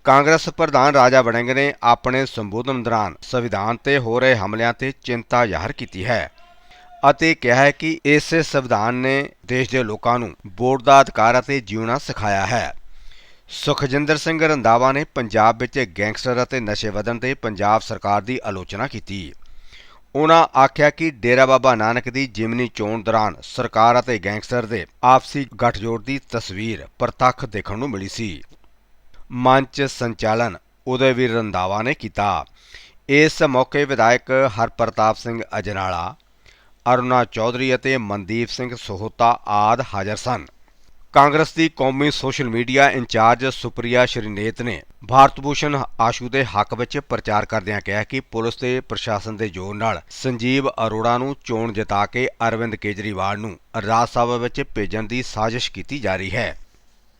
ਕਾਂਗਰਸ ਪ੍ਰਧਾਨ ਰਾਜਾ ਵੜਿੰਗ ਨੇ ਆਪਣੇ ਸੰਬੋਧਨ ਦੌਰਾਨ ਸੰਵਿਧਾਨ ਤੇ ਹੋ ਰਹੇ ਹਮਲਿਆਂ ਤੇ ਚਿੰਤਾ ਜ਼ਾਹਰ ਕੀਤੀ ਹੈ ਅਤੇ ਕਿਹਾ ਹੈ ਕਿ ਇਸੇ ਸੰਵਿਧਾਨ ਨੇ ਦੇਸ਼ ਦੇ ਲੋਕਾਂ ਨੂੰ ਵੋਟ ਦਾ ਅਧਿਕਾਰ ਅਤੇ ਜਿਉਣਾ ਸਿਖਾਇਆ ਹੈ। ਸੁਖਜਿੰਦਰ ਸਿੰਘ ਰੰਧਾਵਾ ਨੇ ਪੰਜਾਬ ਵਿੱਚ ਗੈਂਗਸਟਰ ਅਤੇ ਨਸ਼ੇ ਵਧਣ ਤੇ ਪੰਜਾਬ ਸਰਕਾਰ ਦੀ ਆਲੋਚਨਾ ਕੀਤੀ। ਉਨ੍ਹਾਂ ਆਖਿਆ ਕਿ ਡੇਰਾ ਬਾਬਾ ਨਾਨਕ ਦੀ ਜਿਮਨੀ ਚੋਣ ਦੌਰਾਨ ਸਰਕਾਰ ਅਤੇ ਗੈਂਗਸਟਰ ਦੇ ਆਪਸੀ ਗੱਠਜੋੜ ਦੀ ਤਸਵੀਰ ਪ੍ਰਤੱਖ ਦੇਖਣ ਨੂੰ ਮਿਲੀ ਸੀ। ਮੰਚ ਸੰਚਾਲਨ ਉਦੈਵੀਰ ਰੰਧਾਵਾ ਨੇ ਕੀਤਾ। ਇਸ ਮੌਕੇ ਵਿਧਾਇਕ ਹਰਪ੍ਰਤਾਪ ਸਿੰਘ ਅਜਨਾਲਾ, ਅਰੁਣਾ ਚੌਧਰੀ ਅਤੇ ਮਨਦੀਪ ਸਿੰਘ ਸੋਹਤਾ ਆਦ ਹਾਜ਼ਰ ਸਨ। ਕਾਂਗਰਸ ਦੀ ਕੌਮੀ social media in-charge Supriya Shrinate ਨੇ ਭਾਰਤ ਭੂਸ਼ਣ ਆਸ਼ੂ ਦੇ ਹੱਕ ਵਿੱਚ ਪ੍ਰਚਾਰ ਕਰਦਿਆਂ ਕਿਹਾ ਕਿ ਪੁਲਿਸ ਤੇ ਪ੍ਰਸ਼ਾਸਨ ਦੇ ਜ਼ੋਰ ਨਾਲ ਸੰਜੀਵ ਅਰੋੜਾ ਨੂੰ ਚੋਣ ਜਿਤਾ ਕੇ ਅਰਵਿੰਦ ਕੇਜਰੀਵਾਲ ਨੂੰ ਰਾਜ ਸਭਾ ਵਿੱਚ ਭੇਜਣ ਦੀ ਸਾਜ਼ਿਸ਼ ਕੀਤੀ ਜਾ ਰਹੀ ਹੈ।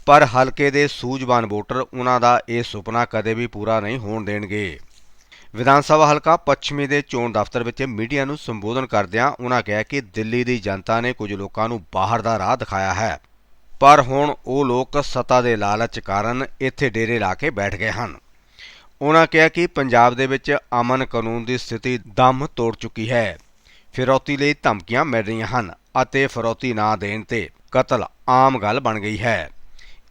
ਪਰ ਹਲਕੇ ਦੇ ਸੂਝਵਾਨ ਵੋਟਰ ਉਹਨਾਂ ਦਾ ਇਹ ਸੁਪਨਾ ਕਦੇ ਵੀ ਪੂਰਾ ਨਹੀਂ ਹੋਣ ਦੇਣਗੇ। ਵਿਧਾਨ ਸਭਾ ਹਲਕਾ ਪੱਛਮੀ ਦੇ ਚੋਣ ਦਫ਼ਤਰ ਵਿੱਚ ਮੀਡੀਆ ਨੂੰ ਸੰਬੋਧਨ ਕਰਦਿਆਂ ਉਹਨਾਂ ਕਿਹਾ ਕਿ ਦਿੱਲੀ ਦੀ ਜਨਤਾ ਨੇ ਕੁਝ ਲੋਕਾਂ ਨੂੰ ਬਾਹਰ ਦਾ ਰਾਹ ਦਿਖਾਇਆ ਹੈ। ਪਰ ਹੁਣ ਉਹ ਲੋਕ ਸਤਾ ਦੇ ਲਾਲਚ ਕਾਰਨ ਇੱਥੇ ਡੇਰੇ ਲਾ ਕੇ ਬੈਠ ਗਏ ਹਨ। ਉਹਨਾਂ ਕਿਹਾ ਕਿ ਪੰਜਾਬ ਦੇ ਵਿੱਚ ਅਮਨ ਕਾਨੂੰਨ ਦੀ ਸਥਿਤੀ ਦਮ ਤੋੜ ਚੁੱਕੀ ਹੈ। ਫਿਰੌਤੀ ਲਈ ਧਮਕੀਆਂ ਮਿਲ ਰਹੀਆਂ ਹਨ ਅਤੇ ਫਿਰੌਤੀ ਨਾ ਦੇਣ ਤੇ ਕਤਲ ਆਮ ਗੱਲ ਬਣ ਗਈ ਹੈ।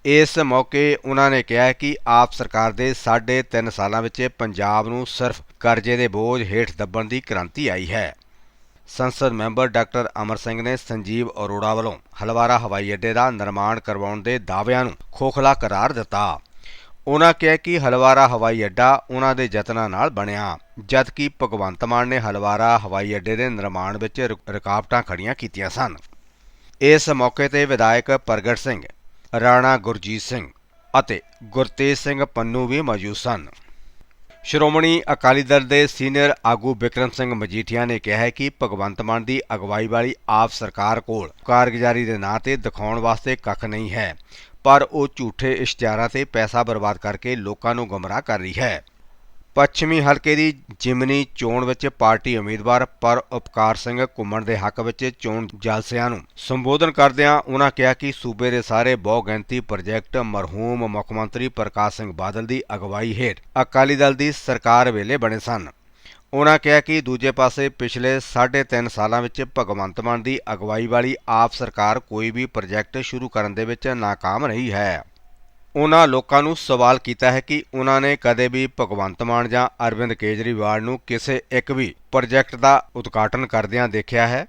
ਇਸ ਮੌਕੇ ਉਹਨਾਂ ਨੇ ਕਿਹਾ ਕਿ ਆਪ ਸਰਕਾਰ ਦੇ ਸਾਢੇ 3 ਸਾਲਾਂ ਵਿੱਚ ਪੰਜਾਬ ਨੂੰ ਸਿਰਫ ਕਰਜ਼ੇ ਦੇ ਬੋਝ ਹੇਠ ਦੱਬਣ ਦੀ ਕ੍ਰਾਂਤੀ ਆਈ ਹੈ। ਸੰਸਦ ਮੈਂਬਰ ਡਾਕਟਰ ਅਮਰ ਸਿੰਘ ਨੇ ਸੰਜੀਵ ਅਰੋੜਾ ਵੱਲੋਂ ਹਲਵਾਰਾ ਹਵਾਈ ਅੱਡੇ ਦਾ ਨਿਰਮਾਣ ਕਰਵਾਉਣ ਦੇ ਦਾਅਵਿਆਂ ਨੂੰ ਖੋਖਲਾ ਕਰਾਰ ਦਿੱਤਾ। ਉਹਨਾਂ ਕਿਹਾ ਕਿ ਹਲਵਾਰਾ ਹਵਾਈ ਅੱਡਾ ਉਹਨਾਂ ਦੇ ਯਤਨਾਂ ਨਾਲ ਬਣਿਆ, ਜਦਕਿ ਭਗਵੰਤ ਮਾਨ ਨੇ ਹਲਵਾਰਾ ਹਵਾਈ ਅੱਡੇ ਦੇ ਨਿਰਮਾਣ ਵਿੱਚ ਰੁ- ਰੁਕਾਵਟਾਂ ਖੜੀਆਂ ਕੀਤੀਆਂ ਸਨ। ਇਸ ਮੌਕੇ ਤੇ ਵਿਧਾਇਕ ਪ੍ਰਗਟ ਸਿੰਘ, ਰਾਣਾ ਗੁਰਜੀਤ ਸਿੰਘ ਅਤੇ ਗੁਰਤੇਜ ਸਿੰਘ ਪੰਨੂ ਵੀ ਮੌਜੂਦ ਸਨ। ਸ਼੍ਰੋਮਣੀ ਅਕਾਲੀ ਦਲ ਦੇ ਸੀਨੀਅਰ ਆਗੂ ਬਿਕਰਮ ਸਿੰਘ ਮਜੀਠੀਆ ਨੇ ਕਿਹਾ ਹੈ ਕਿ ਭਗਵੰਤ ਮਾਨ ਦੀ ਅਗਵਾਈ ਵਾਲੀ ਆਪ ਸਰਕਾਰ ਕੋਲ ਕਾਰਗੁਜ਼ਾਰੀ ਦੇ ਨਾਂ ਤੇ ਦਿਖਾਉਣ ਵਾਸਤੇ ਕੱਖ ਨਹੀਂ ਹੈ, ਪਰ ਉਹ ਝੂਠੇ ਇਸ਼ਤਿਹਾਰਾਂ ਤੇ ਪੈਸਾ ਬਰਬਾਦ ਕਰਕੇ ਲੋਕਾਂ ਨੂੰ ਗਮਰਾਹ ਕਰ ਰਹੀ ਹੈ। ਪੱਛਮੀ ਹਲਕੇ ਦੀ ਜਿਮਨੀ ਚੋਣ ਵਿੱਚ ਪਾਰਟੀ ਉਮੀਦਵਾਰ ਪਰ ਉਪਕਾਰ ਸਿੰਘ ਘੁੰਮਣ ਦੇ ਹੱਕ ਵਿੱਚ ਚੋਣ ਜਲਸਿਆਂ ਨੂੰ ਸੰਬੋਧਨ ਕਰਦਿਆਂ ਉਨ੍ਹਾਂ ਕਿਹਾ ਕਿ ਸੂਬੇ ਦੇ ਸਾਰੇ ਬਹੁਗਿਣਤੀ ਪ੍ਰੋਜੈਕਟ ਮਰਹੂਮ ਮੁੱਖ ਮੰਤਰੀ ਪ੍ਰਕਾਸ਼ ਸਿੰਘ ਬਾਦਲ ਦੀ ਅਗਵਾਈ ਹੇਠ ਅਕਾਲੀ ਦਲ ਦੀ ਸਰਕਾਰ ਵੇਲੇ ਬਣੇ ਸਨ। ਉਨ੍ਹਾਂ ਕਿਹਾ ਕਿ ਦੂਜੇ ਪਾਸੇ ਪਿਛਲੇ 3.5 ਸਾਲਾਂ ਵਿੱਚ ਭਗਵੰਤ ਮਾਨ ਦੀ ਅਗਵਾਈ ਵਾਲੀ ਆਪ ਸਰਕਾਰ ਕੋਈ ਵੀ ਪ੍ਰੋਜੈਕਟ ਸ਼ੁਰੂ ਕਰਨ ਦੇ ਵਿੱਚ ਨਾਕਾਮ ਰਹੀ ਹੈ। ਉਹਨਾਂ ਲੋਕਾਂ ਨੂੰ ਸਵਾਲ ਕੀਤਾ ਹੈ ਕਿ ਉਹਨਾਂ ਨੇ ਕਦੇ ਵੀ ਭਗਵੰਤ ਮਾਨ ਜਾਂ ਅਰਵਿੰਦ ਕੇਜਰੀਵਾਲ ਨੂੰ ਕਿਸੇ ਇੱਕ ਵੀ ਪ੍ਰੋਜੈਕਟ ਦਾ ਉਦਘਾਟਨ ਕਰਦਿਆਂ ਦੇਖਿਆ ਹੈ।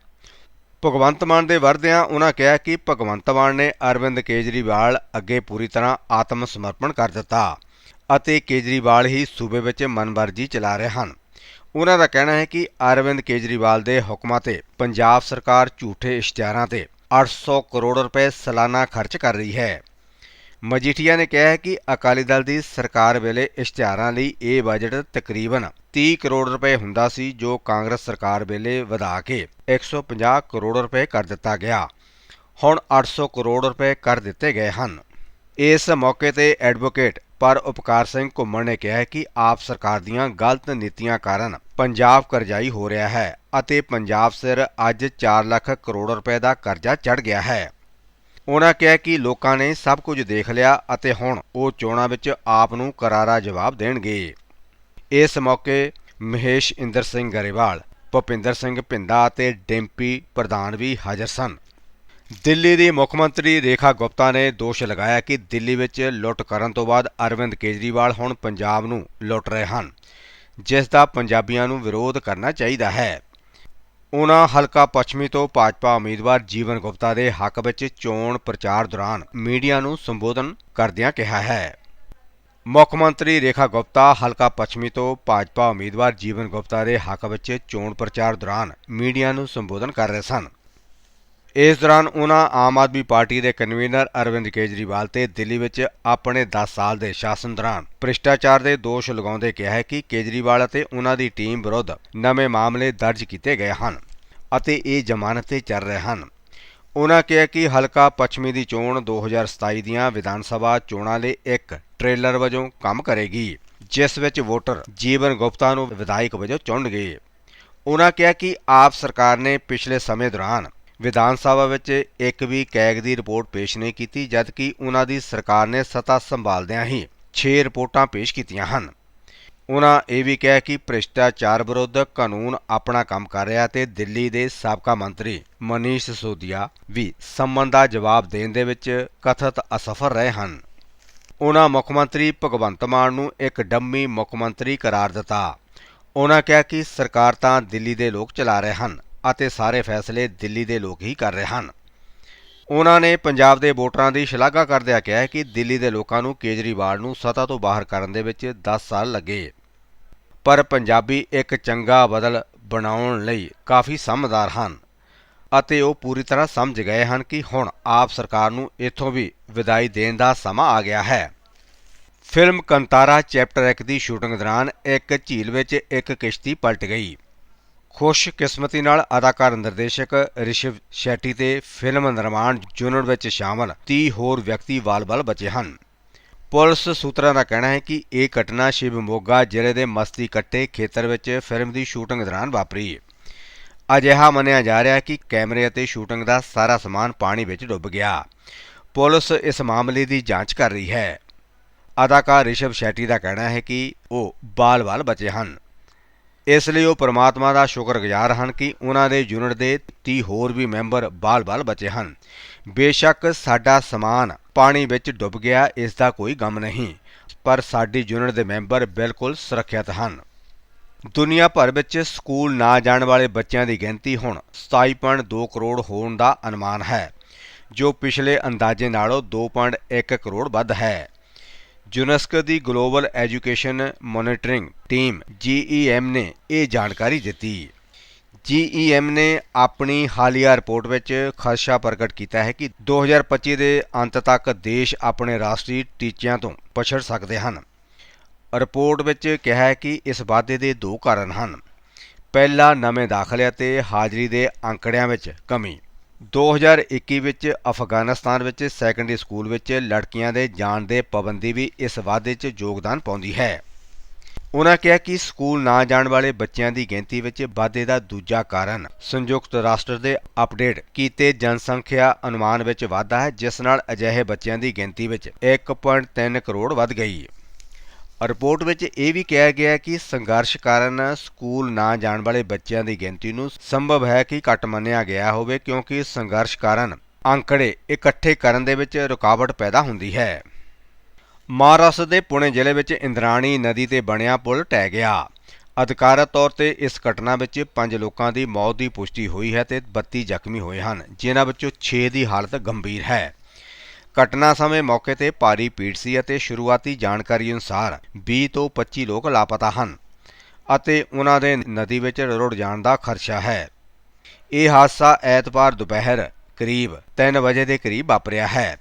ਭਗਵੰਤ ਮਾਨ ਦੇ ਵਰਦਿਆਂ ਉਹਨਾਂ ਕਿਹਾ ਕਿ ਭਗਵੰਤ ਮਾਨ ਨੇ ਅਰਵਿੰਦ ਕੇਜਰੀਵਾਲ ਅੱਗੇ ਪੂਰੀ ਤਰ੍ਹਾਂ ਆਤਮ ਸਮਰਪਣ ਕਰ ਦਿੱਤਾ ਅਤੇ ਕੇਜਰੀਵਾਲ ਹੀ ਸੂਬੇ ਵਿੱਚ ਮਨਮਰਜ਼ੀ ਚਲਾ ਰਹੇ ਹਨ। ਉਹਨਾਂ ਦਾ ਕਹਿਣਾ ਹੈ ਕਿ ਅਰਵਿੰਦ ਕੇਜਰੀਵਾਲ ਦੇ ਹੁਕਮਾਂ ਤੇ ਪੰਜਾਬ ਸਰਕਾਰ ਝੂਠੇ ਇਸ਼ਤਿਹਾਰਾਂ ਤੇ 800 ਕਰੋੜ ਰੁਪਏ ਸਾਲਾਨਾ ਖਰਚ ਕਰ ਰਹੀ ਹੈ। ਮਜੀਠੀਆ ਨੇ ਕਿਹਾ ਕਿ ਅਕਾਲੀ ਦਲ ਦੀ ਸਰਕਾਰ ਵੇਲੇ ਇਸ਼ਤਿਹਾਰਾਂ ਲਈ ਇਹ ਬਜਟ ਤਕਰੀਬਨ 30 ਕਰੋੜ ਰੁਪਏ ਹੁੰਦਾ ਸੀ, ਜੋ ਕਾਂਗਰਸ ਸਰਕਾਰ ਵੇਲੇ ਵਧਾ ਕੇ 150 ਕਰੋੜ ਰੁਪਏ ਕਰ ਦਿੱਤਾ ਗਿਆ। ਹੁਣ 800 ਕਰੋੜ ਰੁਪਏ ਕਰ ਦਿੱਤੇ ਗਏ ਹਨ। ਇਸ ਮੌਕੇ ਤੇ ਐਡਵੋਕੇਟ ਪਰ ਉਪਕਾਰ ਸਿੰਘ ਘੁੰਮਣ ਨੇ ਕਿਹਾ ਕਿ ਆਪ ਸਰਕਾਰ ਦੀਆਂ ਗਲਤ ਨੀਤੀਆਂ ਕਾਰਨ ਪੰਜਾਬ ਕਰਜ਼ਾਈ ਹੋ ਰਿਹਾ ਹੈ ਅਤੇ ਪੰਜਾਬ ਸਿਰ ਅੱਜ 4 ਲੱਖ ਕਰੋੜ ਰੁਪਏ ਦਾ ਕਰਜ਼ਾ ਚੜ ਗਿਆ ਹੈ। ਉਹਨਾਂ ਕਿਹਾ ਕਿ ਲੋਕਾਂ ਨੇ ਸਭ ਕੁਝ ਦੇਖ ਲਿਆ ਅਤੇ ਹੁਣ ਉਹ ਚੋਣਾਂ ਵਿੱਚ ਆਪ ਨੂੰ ਕਰਾਰਾ ਜਵਾਬ ਦੇਣਗੇ। ਇਸ ਮੌਕੇ ਮਹੇਸ਼ ਇੰਦਰ ਸਿੰਘ ਗਰੇਵਾਲ, ਭੁਪਿੰਦਰ ਸਿੰਘ ਭਿੰਦਾ ਅਤੇ ਡਿੰਪੀ ਪ੍ਰਧਾਨ ਵੀ ਹਾਜ਼ਰ ਸਨ। ਦਿੱਲੀ ਦੀ ਮੁੱਖ ਮੰਤਰੀ ਰੇਖਾ ਗੁਪਤਾ ਨੇ ਦੋਸ਼ ਲਗਾਇਆ ਕਿ ਦਿੱਲੀ ਵਿੱਚ ਲੁੱਟ ਕਰਨ ਤੋਂ ਬਾਅਦ ਅਰਵਿੰਦ ਕੇਜਰੀਵਾਲ ਹੁਣ ਪੰਜਾਬ ਨੂੰ ਲੁੱਟ ਰਹੇ ਹਨ, ਜਿਸ ਦਾ ਪੰਜਾਬੀਆਂ ਨੂੰ ਵਿਰੋਧ ਕਰਨਾ ਚਾਹੀਦਾ ਹੈ। ਉਨ੍ਹਾਂ ਹਲਕਾ ਪੱਛਮੀ ਤੋਂ ਭਾਜਪਾ ਉਮੀਦਵਾਰ ਜੀਵਨ ਗੁਪਤਾ ਦੇ ਹੱਕ ਵਿੱਚ ਚੋਣ ਪ੍ਰਚਾਰ ਦੌਰਾਨ ਮੀਡੀਆ ਨੂੰ ਸੰਬੋਧਨ ਕਰਦਿਆਂ ਕਿਹਾ ਹੈ। ਮੁੱਖ ਮੰਤਰੀ ਰੇਖਾ ਗੁਪਤਾ ਹਲਕਾ ਪੱਛਮੀ ਤੋਂ ਭਾਜਪਾ ਉਮੀਦਵਾਰ ਜੀਵਨ ਗੁਪਤਾ ਦੇ ਹੱਕ ਵਿੱਚ ਚੋਣ ਪ੍ਰਚਾਰ ਦੌਰਾਨ ਮੀਡੀਆ ਨੂੰ ਸੰਬੋਧਨ ਕਰ ਰਹੇ ਸਨ। ਇਸ ਦੌਰਾਨ ਉਹਨਾਂ ਆਮ ਆਦਮੀ ਪਾਰਟੀ ਦੇ ਕਨਵੀਨਰ ਅਰਵਿੰਦ ਕੇਜਰੀਵਾਲ ਤੇ ਦਿੱਲੀ ਵਿੱਚ ਆਪਣੇ 10 ਸਾਲ ਦੇ ਸ਼ਾਸਨ ਦੌਰਾਨ ਭ੍ਰਿਸ਼ਟਾਚਾਰ ਦੇ ਦੋਸ਼ ਲਗਾਉਂਦੇ ਕਿਹਾ ਹੈ ਕਿ ਕੇਜਰੀਵਾਲ ਅਤੇ ਉਹਨਾਂ ਦੀ ਟੀਮ ਵਿਰੁੱਧ ਨਵੇਂ ਮਾਮਲੇ ਦਰਜ ਕੀਤੇ ਗਏ ਹਨ ਅਤੇ ਇਹ ਜ਼ਮਾਨਤ ਤੇ ਚੱਲ ਰਹੇ ਹਨ। ਉਹਨਾਂ ਕਿਹਾ ਕਿ ਹਲਕਾ ਪੱਛਮੀ ਦੀ ਚੋਣ 2027 ਦੀਆਂ ਵਿਧਾਨ ਸਭਾ ਚੋਣਾਂ ਲਈ ਇੱਕ ਟ੍ਰੇਲਰ ਵਜੋਂ ਕੰਮ ਕਰੇਗੀ, ਜਿਸ ਵਿੱਚ ਵੋਟਰ ਜੀਵਨ ਗੁਪਤਾ ਨੂੰ ਵਿਧਾਇਕ ਵਜੋਂ ਚੁਣਨਗੇ। ਉਹਨਾਂ ਕਿਹਾ ਕਿ ਆਪ ਸਰਕਾਰ ਨੇ ਪਿਛਲੇ ਸਮੇਂ ਦੌਰਾਨ ਵਿਧਾਨ ਸਭਾ ਵਿੱਚ ਇੱਕ ਵੀ ਕੈਗ ਦੀ ਰਿਪੋਰਟ ਪੇਸ਼ ਨਹੀਂ ਕੀਤੀ, ਜਦਕਿ ਉਹਨਾਂ ਦੀ ਸਰਕਾਰ ਨੇ ਸੱਤਾ ਸੰਭਾਲਦਿਆਂ ਹੀ 6 ਰਿਪੋਰਟਾਂ ਪੇਸ਼ ਕੀਤੀਆਂ ਹਨ। ਉਹਨਾਂ ਇਹ ਵੀ ਕਿਹਾ ਕਿ ਭ੍ਰਿਸ਼ਟਾਚਾਰ ਵਿਰੁੱਧ ਕਾਨੂੰਨ ਆਪਣਾ ਕੰਮ ਕਰ ਰਿਹਾ ਤੇ ਦਿੱਲੀ ਦੇ ਸਾਬਕਾ ਮੰਤਰੀ ਮਨੀਸ਼ ਸਿਸੋਦੀਆ ਵੀ ਸੰਮਨ ਦਾ ਜਵਾਬ ਦੇਣ ਦੇ ਵਿੱਚ ਕਥਿਤ ਅਸਫਲ ਰਹੇ ਹਨ। ਉਹਨਾਂ ਮੁੱਖ ਮੰਤਰੀ ਭਗਵੰਤ ਮਾਨ ਨੂੰ ਇੱਕ ਡੰਮੀ ਮੁੱਖ ਮੰਤਰੀ ਕਰਾਰ ਦਿੱਤਾ। ਉਹਨਾਂ ਕਿਹਾ ਕਿ ਸਰਕਾਰ ਤਾਂ ਦਿੱਲੀ ਦੇ ਲੋਕ ਚਲਾ ਰਹੇ ਹਨ ਅਤੇ ਸਾਰੇ ਫੈਸਲੇ ਦਿੱਲੀ ਦੇ ਲੋਕ ਹੀ ਕਰ ਰਹੇ ਹਨ। ਉਹਨਾਂ ਨੇ ਪੰਜਾਬ ਦੇ ਵੋਟਰਾਂ ਦੀ ਸ਼ਲਾਘਾ ਕਰਦਿਆਂ ਕਿਹਾ ਕਿ ਦਿੱਲੀ ਦੇ ਲੋਕਾਂ ਨੂੰ ਕੇਜਰੀਵਾਲ ਨੂੰ ਸੱਤਾ ਤੋਂ ਬਾਹਰ ਕਰਨ ਦੇ ਵਿੱਚ 10 ਸਾਲ ਲੱਗੇ। ਪਰ ਪੰਜਾਬੀ ਇੱਕ ਚੰਗਾ ਬਦਲ ਬਣਾਉਣ ਲਈ ਕਾਫੀ ਸਮਝਦਾਰ ਹਨ ਅਤੇ ਉਹ ਪੂਰੀ ਤਰ੍ਹਾਂ ਸਮਝ ਗਏ ਹਨ ਕਿ ਹੁਣ ਆਪ ਸਰਕਾਰ ਨੂੰ ਇੱਥੋਂ ਵੀ ਵਿਦਾਈ ਦੇਣ ਦਾ ਸਮਾਂ ਆ ਗਿਆ ਹੈ। ਫਿਲਮ ਕੰਤਾਰਾ ਚੈਪਟਰ 1 ਦੀ ਸ਼ੂਟਿੰਗ ਦੌਰਾਨ ਇੱਕ ਝੀਲ ਵਿੱਚ ਇੱਕ ਕਿਸ਼ਤੀ ਪਲਟ ਗਈ। ਖੁਸ਼ਕਿਸਮਤੀ ਨਾਲ ਅਦਾਕਾਰ ਨਿਰਦੇਸ਼ਕ ਰਿਸ਼ਵ ਸ਼ੈਟੀ ਤੇ ਫਿਲਮ ਨਿਰਮਾਣ ਯੂਨਿਟ ਵਿੱਚ ਸ਼ਾਮਲ 30 ਹੋਰ ਵਿਅਕਤੀ ਵਾਲ-ਵਾਲ ਬਚੇ ਹਨ। ਪੁਲਿਸ ਸੂਤਰਾਂ ਦਾ ਕਹਿਣਾ ਹੈ ਕਿ ਇਹ ਘਟਨਾ ਸ਼ਿਵ ਮੋਗਾ ਜ਼ਿਲ੍ਹੇ ਦੇ ਮਸਤੀ ਕੱਟੇ ਖੇਤਰ ਵਿੱਚ ਫਿਲਮ ਦੀ ਸ਼ੂਟਿੰਗ ਦੌਰਾਨ ਵਾਪਰੀ। ਅਜਿਹਾ ਮੰਨਿਆ ਜਾ ਰਿਹਾ ਹੈ ਕਿ ਕੈਮਰੇ ਅਤੇ ਸ਼ੂਟਿੰਗ ਦਾ ਸਾਰਾ ਸਮਾਨ ਪਾਣੀ ਵਿੱਚ ਡੁੱਬ ਗਿਆ। ਪੁਲਿਸ ਇਸ ਮਾਮਲੇ ਦੀ ਜਾਂਚ ਕਰ ਰਹੀ ਹੈ। ਅਦਾਕਾਰ ਰਿਸ਼ਵ ਸ਼ੈਟੀ ਦਾ ਕਹਿਣਾ ਹੈ ਕਿ ਉਹ ਬਾਲ-ਬਾਲ ਬਚੇ ਹਨ। ਇਸ ਲਈ ਉਹ ਪ੍ਰਮਾਤਮਾ ਦਾ ਸ਼ੁਕਰਗੁਜ਼ਾਰ ਹਨ ਕਿ ਉਹਨਾਂ ਦੇ ਯੂਨਿਟ ਦੇ 30 ਹੋਰ ਵੀ ਮੈਂਬਰ ਬਾਲ-ਬਾਲ ਬਚੇ ਹਨ। ਬੇਸ਼ੱਕ ਸਾਡਾ ਸਮਾਨ ਪਾਣੀ ਵਿੱਚ ਡੁੱਬ ਗਿਆ, ਇਸ ਦਾ ਕੋਈ ਗਮ ਨਹੀਂ, ਪਰ ਸਾਡੀ ਯੂਨਿਟ ਦੇ ਮੈਂਬਰ ਬਿਲਕੁਲ ਸੁਰੱਖਿਅਤ ਹਨ। ਦੁਨੀਆ ਭਰ ਵਿੱਚ ਸਕੂਲ ਨਾ ਜਾਣ ਵਾਲੇ ਬੱਚਿਆਂ ਦੀ ਗਿਣਤੀ ਹੁਣ 27.2 ਕਰੋੜ ਹੋਣ ਦਾ ਅਨੁਮਾਨ ਹੈ, ਜੋ ਪਿਛਲੇ ਅੰਦਾਜ਼ੇ ਨਾਲੋਂ 2.1 ਕਰੋੜ ਵੱਧ ਹੈ। ਯੂਨੈਸਕੋ ਦੀ global education monitoring team GEM ਨੇ ਇਹ ਜਾਣਕਾਰੀ ਦਿੱਤੀ। GEM ਨੇ ਆਪਣੀ ਹਾਲੀਆ ਰਿਪੋਰਟ ਵਿੱਚ ਖਦਸ਼ਾ ਪ੍ਰਗਟ ਕੀਤਾ ਹੈ ਕਿ 2025 ਦੇ ਅੰਤ ਤੱਕ ਦੇਸ਼ ਆਪਣੇ ਰਾਸ਼ਟਰੀ ਟੀਚਿਆਂ ਤੋਂ ਪਛੜ ਸਕਦੇ ਹਨ। ਰਿਪੋਰਟ ਵਿੱਚ ਕਿਹਾ ਹੈ ਕਿ ਇਸ ਵਾਧੇ ਦੇ ਦੋ ਕਾਰਨ ਹਨ। ਪਹਿਲਾ, ਨਵੇਂ ਦਾਖਲੇ ਅਤੇ ਹਾਜ਼ਰੀ ਦੇ ਅੰਕੜਿਆਂ ਵਿੱਚ ਕਮੀ। 2021 ਵਿੱਚ ਅਫਗਾਨਿਸਤਾਨ ਵਿੱਚ ਸੈਕੰਡਰੀ ਸਕੂਲ ਵਿੱਚ ਲੜਕੀਆਂ ਦੇ ਜਾਣ ਦੇ ਪਾਬੰਦੀ ਵੀ ਇਸ ਵਾਧੇ 'ਚ ਯੋਗਦਾਨ ਪਾਉਂਦੀ ਹੈ। ਉਨ੍ਹਾਂ ਕਿਹਾ ਕਿ ਸਕੂਲ ਨਾ ਜਾਣ ਵਾਲੇ ਬੱਚਿਆਂ ਦੀ ਗਿਣਤੀ ਵਿੱਚ ਵਾਧੇ ਦਾ ਦੂਜਾ ਕਾਰਨ ਸੰਯੁਕਤ ਰਾਸ਼ਟਰ ਦੇ ਅਪਡੇਟ ਕੀਤੇ ਜਨਸੰਖਿਆ ਅਨੁਮਾਨ ਵਿੱਚ ਵਾਧਾ ਹੈ, ਜਿਸ ਨਾਲ ਅਜਿਹੇ ਬੱਚਿਆਂ ਦੀ ਗਿਣਤੀ ਵਿੱਚ 1.3 ਕਰੋੜ ਵੱਧ ਗਈ। ਰਿਪੋਰਟ ਵਿੱਚ ਇਹ ਵੀ ਕਿਹਾ ਗਿਆ ਕਿ ਸੰਘਰਸ਼ ਕਾਰਨ ਸਕੂਲ ਨਾ ਜਾਣ ਵਾਲੇ ਬੱਚਿਆਂ ਦੀ ਗਿਣਤੀ ਨੂੰ ਸੰਭਵ ਹੈ ਕਿ ਘੱਟ ਮੰਨਿਆ ਗਿਆ ਹੋਵੇ, ਕਿਉਂਕਿ ਸੰਘਰਸ਼ ਕਾਰਨ ਅੰਕੜੇ ਇਕੱਠੇ ਕਰਨ ਦੇ ਵਿੱਚ ਰੁਕਾਵਟ ਪੈਦਾ ਹੁੰਦੀ ਹੈ। ਮਹਾਰਾਸ਼ਟਰ ਦੇ ਪੁਣੇ ਜ਼ਿਲ੍ਹੇ ਵਿੱਚ ਇੰਦਰਾਣੀ ਨਦੀ ਤੇ ਬਣਿਆ ਪੁਲ ਟਹਿ ਗਿਆ। ਅਧਿਕਾਰਤ ਤੌਰ ਤੇ ਇਸ ਘਟਨਾ ਵਿੱਚ 5 ਲੋਕਾਂ ਦੀ ਮੌਤ ਦੀ ਪੁਸ਼ਟੀ ਹੋਈ ਹੈ ਤੇ 32 ਜ਼ਖਮੀ ਹੋਏ ਹਨ, ਜਿਨ੍ਹਾਂ ਵਿੱਚੋਂ 6 ਦੀ ਹਾਲਤ ਗੰਭੀਰ ਹੈ। ਘਟਨਾ ਸਮੇਂ ਮੌਕੇ ਤੇ ਭਾਰੀ ਭੀੜ ਸੀ ਅਤੇ ਸ਼ੁਰੂਆਤੀ ਜਾਣਕਾਰੀ ਅਨੁਸਾਰ 20 ਤੋਂ 25 ਲੋਕ ਲਾਪਤਾ ਹਨ ਅਤੇ ਉਹਨਾਂ ਦੇ ਨਦੀ ਵਿੱਚ ਰੁੜ ਜਾਣ ਦਾ ਖਰਸ਼ਾ ਹੈ। ਇਹ ਹਾਦਸਾ ਐਤਵਾਰ ਦੁਪਹਿਰ ਕਰੀਬ 3 ਵਜੇ ਦੇ ਕਰੀਬ ਵਾਪਰਿਆ ਹੈ।